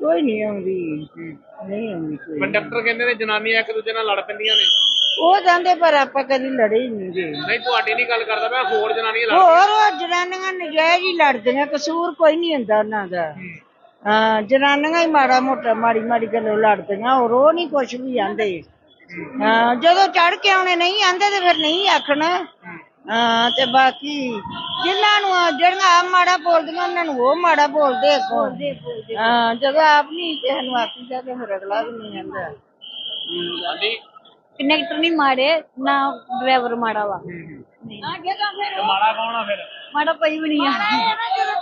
ਕੋਈ ਨਹੀਂ ਆਉਂਦੀ ਨਹੀਂ ਆਉਂਦੀ ਕੋਈ। ਕੰਡਕਟਰ ਕਹਿੰਦੇ ਨੇ ਜਨਾਨੀਆਂ ਇੱਕ ਦੂਜੇ ਨਾਲ ਲੜ ਪੈਂਦੀਆਂ ਨੇ। ਉਹ ਜਾਂਦੇ ਪਰ ਆਪਾਂ ਕਦੀ ਲੜੇ ਹੀ ਨਹੀਂ ਗਏ ਨਹੀਂ ਤੁਹਾਡੀ ਨਹੀਂ ਗੱਲ ਕਰਦਾ ਮੈਂ ਹੋਰ ਜਨਾਨੀਆਂ ਲੜ ਹੋਰ ਉਹ ਜਨਾਨੀਆਂ ਨਜਾਇਜ਼ ਹੀ ਲੜਦੀਆਂ ਕਸੂਰ ਕੋਈ ਨਹੀਂ ਹੁੰਦਾ ਉਹਨਾਂ ਦਾ। ਹਾਂ ਜਨਾਨੀਆਂ ਹੀ ਮਾੜਾ ਮੋਟਾ ਮਾੜੀ ਮਾੜੀ ਗੱਲੋਂ ਲੜਦੀਆਂ ਹੋਰ ਉਹ ਨਹੀਂ ਕੁਛ ਵੀ ਆਂਦੇ। ਹਾਂ ਜਦੋਂ ਚੜ ਕੇ ਆਉਣੇ ਨਹੀਂ ਆਂਦੇ ਤੇ ਫਿਰ ਨਹੀਂ ਆਖਣਾ। ਹਾਂ ਤੇ ਬਾਕੀ ਜਿਨ੍ਹਾਂ ਨੂੰ ਜਿਹੜੀਆਂ ਆਪ ਮਾੜਾ ਬੋਲਦੀਆਂ ਉਹਨਾਂ ਨੂੰ ਉਹ ਮਾੜਾ ਬੋਲਦੇ ਅੱਗੋਂ ਹਾਂ ਜਦੋਂ ਆਪ ਨਹੀਂ ਕਿਸੇ ਨੂੰ ਆਖੀਦਾ ਤੇ ਫਿਰ ਅਗਲਾ ਵੀ ਨਹੀਂ ਆਂਦਾ ਹਾਂਜੀ। ਕਨੈਕਟਰ ਨਹੀਂ ਮਾੜੇ ਨਾ ਡਰਾਈਵਰ ਮਾੜਾ ਵਾ। ਮਾੜਾ ਕੌਣ ਆ ਫਿਰ? ਮਾੜਾ ਕੋਈ ਵੀ ਨਹੀਂ ਆ।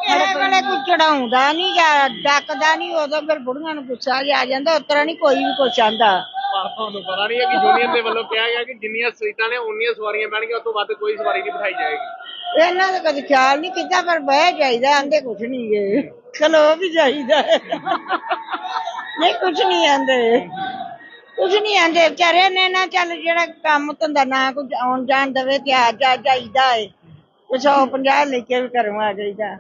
ਕਿਸੇ ਵੇਲੇ ਕੋਈ ਚੜਾਉਂਦਾ ਨਹੀਂ ਜਾਂ ਡੱਕਦਾ ਨਹੀਂ ਉਦੋਂ ਫਿਰ ਬੁੜੀਆਂ ਨੂੰ ਗੁੱਸਾ ਜਿਹਾ ਆ ਜਾਂਦਾ ਉਤਰਾ ਨਹੀਂ ਕੋਈ ਵੀ ਕੁਛ ਆਂਦਾ। ਪਰ ਤੁਹਾਨੂੰ ਪਤਾ ਨਹੀਂ ਹੈ ਕਿ ਯੂਨੀਅਨ ਦੇ ਵੱਲੋਂ ਕਿਹਾ ਗਿਆ ਕਿ ਜਿੰਨੀਆਂ ਸੀਟਾਂ ਨੇ ਉਨੀਆਂ ਸਵਾਰੀਆਂ ਬਹਿਣਗੀਆਂ ਉਸ ਤੋਂ ਵੱਧ ਕੋਈ ਸਵਾਰੀ ਨਹੀਂ ਬਿਠਾਈ ਜਾਏਗੀ। ਇਹਨਾਂ ਦਾ ਕਦੇ ਖਿਆਲ ਨਹੀਂ ਕੀਤਾ ਪਰ ਬਹਿ ਜਾਈਦਾ ਆਂਦੇ ਕੁਛ ਨਹੀਂ ਗਏ ਖਲੋ ਵੀ ਜਾਈਦਾ ਨਹੀਂ ਕੁਛ ਨਹੀਂ ਆਂਦੇ। ਕੁਛ ਨਹੀਂ ਆਂਦੇ। ਵਿਚਾਰੇ ਨੇ ਨਾ ਚੱਲ ਜਿਹੜਾ ਕੰਮ ਧੰਦਾ ਨਾ ਕੁਝ ਆਉਣ ਜਾਣ ਦਵੇ ਤੇ ਆ ਜਾ ਜਾਈਦਾ ਏ। ਕੁਛ ਉਹ 50 ਲੈ ਕੇ ਵੀ ਘਰੋਂ ਆ ਜਾਈਦਾ।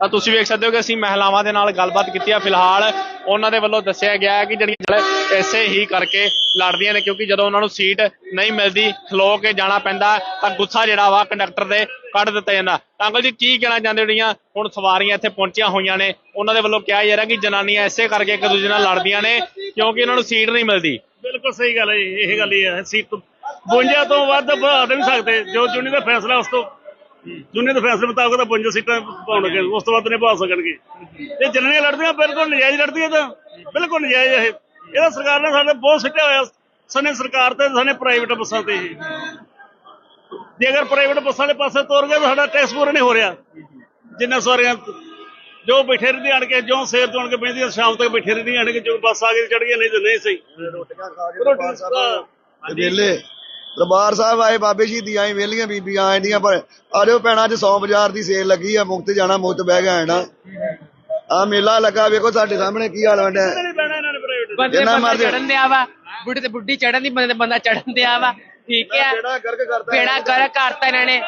ਤਾਂ ਤੁਸੀਂ ਵੇਖ ਸਕਦੇ ਹੋ ਕਿ ਅਸੀਂ ਮਹਿਲਾਵਾਂ ਦੇ ਨਾਲ ਗੱਲਬਾਤ ਕੀਤੀ ਆ। ਫਿਲਹਾਲ ਉਹਨਾਂ ਦੇ ਵੱਲੋਂ ਦੱਸਿਆ ਗਿਆ ਹੈ ਕਿ ਜਿਹੜੀਆਂ ਐਸੇ ਹੀ ਕਰਕੇ ਲੜਦੀਆਂ ਨੇ ਕਿਉਂਕਿ ਜਦੋਂ ਉਹਨਾਂ ਨੂੰ ਸੀਟ ਨਹੀਂ ਮਿਲਦੀ ਖਲੋ ਕੇ ਜਾਣਾ ਪੈਂਦਾ ਤਾਂ ਗੁੱਸਾ ਜਿਹੜਾ ਵਾ ਕੰਡਕਟਰ ਦੇ ਕੱਢ ਦਿੱਤਾ ਜਾਂਦਾ। ਤਾਂ ਅੰਕਲ ਜੀ ਕੀ ਕਹਿਣਾ ਚਾਹੁੰਦੇ ਹੋ? ਜਿਹੜੀਆਂ ਹੁਣ ਸਵਾਰੀਆਂ ਇੱਥੇ ਪਹੁੰਚੀਆਂ ਹੋਈਆਂ ਨੇ ਉਹਨਾਂ ਦੇ ਵੱਲੋਂ ਕਿਹਾ ਜਾ ਰਿਹਾ ਕਿ ਜਨਾਨੀਆਂ ਐਸੇ ਕਰਕੇ ਇੱਕ ਦੂਜੇ ਨਾਲ ਲੜਦੀਆਂ ਨੇ ਕਿਉਂਕਿ ਉਹਨਾਂ ਨੂੰ ਸੀਟ ਨਹੀਂ ਮਿਲਦੀ। ਬਿਲਕੁਲ ਸਹੀ ਗੱਲ ਹੈ ਜੀ, ਇਹ ਗੱਲ ਹੀ ਹੈ। ਸੀਟ 52 ਤੋਂ ਵੱਧ ਵਧਾ ਨਹੀਂ ਸਕਦੇ ਜੋ ਜੁਨੀ ਦਾ ਫੈਸਲਾ ਉਸ ਤੋਂ ਜੁਨੀ ਦੇ ਫੈਸਲੇ ਮੁਤਾਬਕ ਤਾਂ 52 ਸੀਟਾਂ ਪਾਉਣਗੇ ਉਸ ਤੋਂ ਵੱਧ ਨਹੀਂ ਪਾ ਸਕਣਗੇ। ਤੇ ਜਨਨੀਆਂ ਲੜਦੀਆਂ ਬਿਲਕੁਲ ਨਜਾਇਜ਼ ਲੜਦੀਆਂ ਤਾਂ ਬਿਲਕੁਲ ਨਜਾਇਜ਼ ਇਹ। ਇਹਦਾ ਸਰਕਾਰ ਨੇ ਸਾਡੇ ਬਹੁਤ ਸਿੱਟਿਆ ਹੋਇਆ। ਸਨੇ ਸਰਕਾਰ ਤੇ ਸਨੇ ਪ੍ਰਾਈਵੇਟ ਬੱਸਾਂ ਤੇ ਇਹ। ਜੇ ਅਗਰ ਪ੍ਰਾਈਵੇਟ ਬੱਸਾਂ ਵਾਲੇ ਪਾਸੇ ਤੋਰ ਗਏ ਤਾਂ ਸਾਡਾ ਟੈਕਸ ਪੂਰਾ ਨਹੀਂ ਹੋ ਰਿਹਾ। ਜਿੰਨਾ ਸਵਾਰੀਆਂ ਜੋ ਬੈਠੇ ਰਹਿੰਦੇ ਆਣ ਕੇ ਜੋ ਸੇਰ ਤੋਂ ਆਣ ਕੇ ਬੈਠਦੀਆਂ ਸ਼ਾਮ ਤੱਕ ਬੈਠੇ ਰਹਿੰਦੀਆਂ ਆਣ ਕੇ ਜੋ ਬੱਸ ਆ ਗਈ ਚੜ ਗਈ ਨਹੀਂ ਤੇ ਨਹੀਂ ਸਹੀ। ਰੋਟੀ ਵੇਲੇ ਦਰਬਾਰ ਸਾਹਿਬ ਆਏ ਬਾਬੇ ਸ਼ਹੀਦੀ ਆਏ ਵੇਲੀਆਂ ਬੀਬੀਆਂ ਆਏ ਦੀਆਂ ਪਰ ਆਜੋ ਭੈਣਾਂ 'ਚ 100 ਬਾਜ਼ਾਰ ਦੀ ਸੇਲ ਲੱਗੀ ਆ ਮੁਕਤ ਜਾਣਾ ਮੁਕਤ ਬਹਿ ਗਿਆ ਨਾ ਆ ਮੇਲਾ ਲੱਗਾ ਵੇਖੋ ਸਾਡੇ ਸਾਹਮਣੇ ਕੀ ਹਾਲ ਵੰਡਿਆ ਨਹੀਂ ਪੈਣਾ ਇਹਨਾਂ ਨੇ ਪ੍ਰਾਈਵੇਟ ਬੰਦੇ ਚੜਨ ਦਿਆ ਵਾ ਬੁੱਢੀ ਤੇ ਬੁੱਢੀ ਚੜਨ ਦੀ ਬੰਦੇ ਬੰਦਾ ਚੜਨ ਦਿਆ ਵਾ। ਠੀਕ ਹੈ ਜਿਹੜਾ ਗਰਕ ਕਰਦਾ ਬੇੜਾ ਗਰਕ ਕਰਤਾ ਇਹਨਾਂ ਨੇ।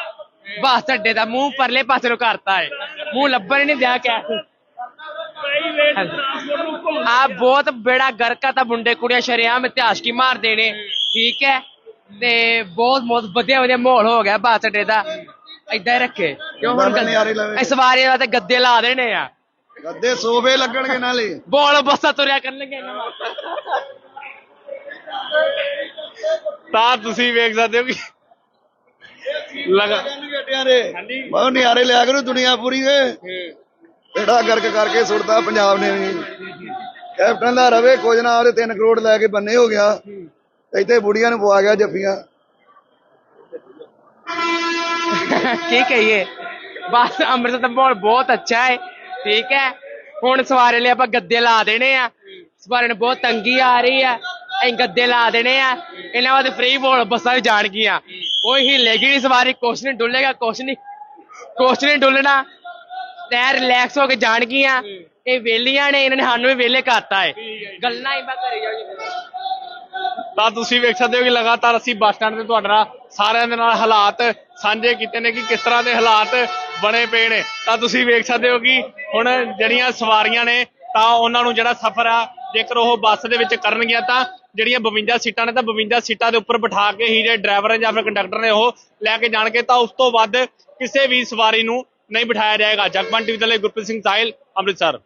ਬੱਸ ਅੱਡੇ ਦਾ ਮੂੰਹ ਪਰਲੇ ਪਾਸੇ ਨੂੰ ਕਰਤਾ ਹੈ ਮੂੰਹ ਲੱਭਣ ਹੀ ਨਹੀਂ ਦਿਆ ਕਿਆ। ਆ ਬਹੁਤ ਬੇੜਾ ਗਰਕਾ ਤਾਂ ਮੁੰਡੇ ਕੁੜੀਆਂ ਸ਼ਰਿਆਮ ਇਤਿਹਾਸ ਕੀ ਮਾਰ ਦੇਣੇ ਠੀਕ ਹੈ। ਤੇ ਬਹੁਤ ਬਹੁਤ ਵਧੀਆ ਵਧੀਆ ਮਾਹੌਲ ਹੋ ਗਿਆ ਬੱਸ ਅੱਡੇ ਦਾ ਏਦਾਂ ਹੀ ਰੱਖੇ। ਕਿਉਂ ਹੁਣ ਬੰਦੇ ਨਜ਼ਾਰੇ ਲਵੇ। ਇਸ ਵਾਰੀ ਤੇ ਗੱਦੇ ਲਾ ਦੇਣੇ ਆ। ਗੱਦੇ ਸੋਫੇ ਲੱਗਣਗੇ ਨਾਲੇ। ਬੋਲ ਬੱਸਾਂ ਤੁਰਿਆ ਕਰਨਗੇ ਨਾਲ। ਤਾਂ ਤੁਸੀਂ ਵੇਖ ਸਕਦੇ ਹੋ ਕਿ ਲਗਾ ਗੱਡਿਆਂ ਦੇ ਬਹੁਤ ਨਿਆਰੇ ਲਿਆ ਕਰੂ ਦੁਨੀਆ ਪੂਰੀ ਏ ਬੇੜਾ ਗਰਕ ਕਰਕੇ ਸੁੱਟਦਾ ਪੰਜਾਬ ਨੇ ਵੀ। ਕੈਪਟਨ ਦਾ ਰਵੇ ਕੁਝ ਨਾ ਉਹਦੇ 3 ਕਰੋੜ ਲੈ ਕੇ ਬੰਨੇ ਹੋ ਗਿਆ। ਇੱਥੇ ਬੁੜੀਆਂ ਨੂੰ ਪਵਾ ਗਿਆ ਜੱਫੀਆਂ। ਕੀ ਕਹੀਏ? ਬਸ, ਅੰਮ੍ਰਿਤਸਰ ਦਾ ਮਾਹੌਲ ਬਹੁਤ ਅੱਛਾ ਹੈ, ਠੀਕ ਹੈ। ਹੁਣ ਸਵਾਰੇ ਲਈ ਆਪਾਂ ਗੱਦੇ ਲਾ ਦੇਣੇ ਆ। ਸਵਾਰੇ ਨੂੰ ਬਹੁਤ ਤੰਗੀ ਆ ਰਹੀ ਆ। ਅਸੀਂ ਗੱਦੇ ਲਾ ਦੇਣੇ ਆ। ਇਹਨਾਂ ਵਾਸਤੇ ਫ੍ਰੀ ਬੋਲ ਬੱਸਾਂ ਵੀ ਜਾਣਗੀਆਂ। ਕੋਈ ਹਿੱਲੇਗੀ ਨਹੀਂ ਸਵਾਰੀ, ਕੁਛ ਨਹੀਂ ਡੁੱਲੇਗਾ, ਕੁਛ ਨਹੀਂ ਕੁਛ ਨਹੀਂ ਡੁੱਲਣਾ। ਤੇ ਰਿਲੈਕਸ ਹੋ ਕੇ ਜਾਣਗੀਆਂ। ਇਹ ਵੇਲੀਆਂ ਨੇ, ਇਹਨਾਂ ਨੇ ਸਾਨੂੰ ਵੀ ਵੇਲੇ ਕਰਤਾ ਏ ਗੱਲਾਂ ਹੀ ਬਾ ਕਰੀ ਜਾਓ ਤਾਂ ਤੁਸੀਂ ਵੇਖ ਸਕਦੇ ਹੋ ਕਿ ਲਗਾਤਾਰ ਅਸੀਂ ਬੱਸ ਸਟੈਂਡ ਤੇ ਤੁਹਾਡੇ ਨਾਲ ਸਾਰਿਆਂ ਦੇ ਨਾਲ ਹਾਲਾਤ ਸਾਂਝੇ ਕੀਤੇ ਨੇ ਕਿ ਕਿਸ ਤਰ੍ਹਾਂ ਦੇ ਹਾਲਾਤ ਬਣੇ ਪਏ ਨੇ। ਤਾਂ ਤੁਸੀਂ ਵੇਖ ਸਕਦੇ ਹੋ ਕਿ ਹੁਣ ਜਿਹੜੀਆਂ ਸਵਾਰੀਆਂ ਨੇ, ਤਾਂ ਉਹਨਾਂ ਨੂੰ ਜਿਹੜਾ ਸਫ਼ਰ ਆ, ਜੇਕਰ ਉਹ ਬੱਸ ਦੇ ਵਿੱਚ ਕਰਨਗੀਆਂ ਤਾਂ ਜਿਹੜੀਆਂ 52 ਸੀਟਾਂ ਨੇ ਤਾਂ 52 ਸੀਟਾਂ ਦੇ ਉੱਪਰ ਬਿਠਾ ਕੇ ਹੀ ਜਿਹੜੇ ਡਰਾਈਵਰ ਜਾਂ ਫਿਰ ਕੰਡਕਟਰ ਨੇ ਉਹ ਲੈ ਕੇ ਜਾਣਗੇ। ਤਾਂ ਉਸ ਤੋਂ ਵੱਧ ਕਿਸੇ ਵੀ ਸਵਾਰੀ ਨੂੰ ਨਹੀਂ ਬਿਠਾਇਆ ਜਾਏਗਾ। ਜਗਮਨ ਟੀਵੀ ਦੇ ਲਈ ਗੁਰਪ੍ਰੀਤ ਸਿੰਘ ਸਾਹਿਲ, ਅੰਮ੍ਰਿਤਸਰ।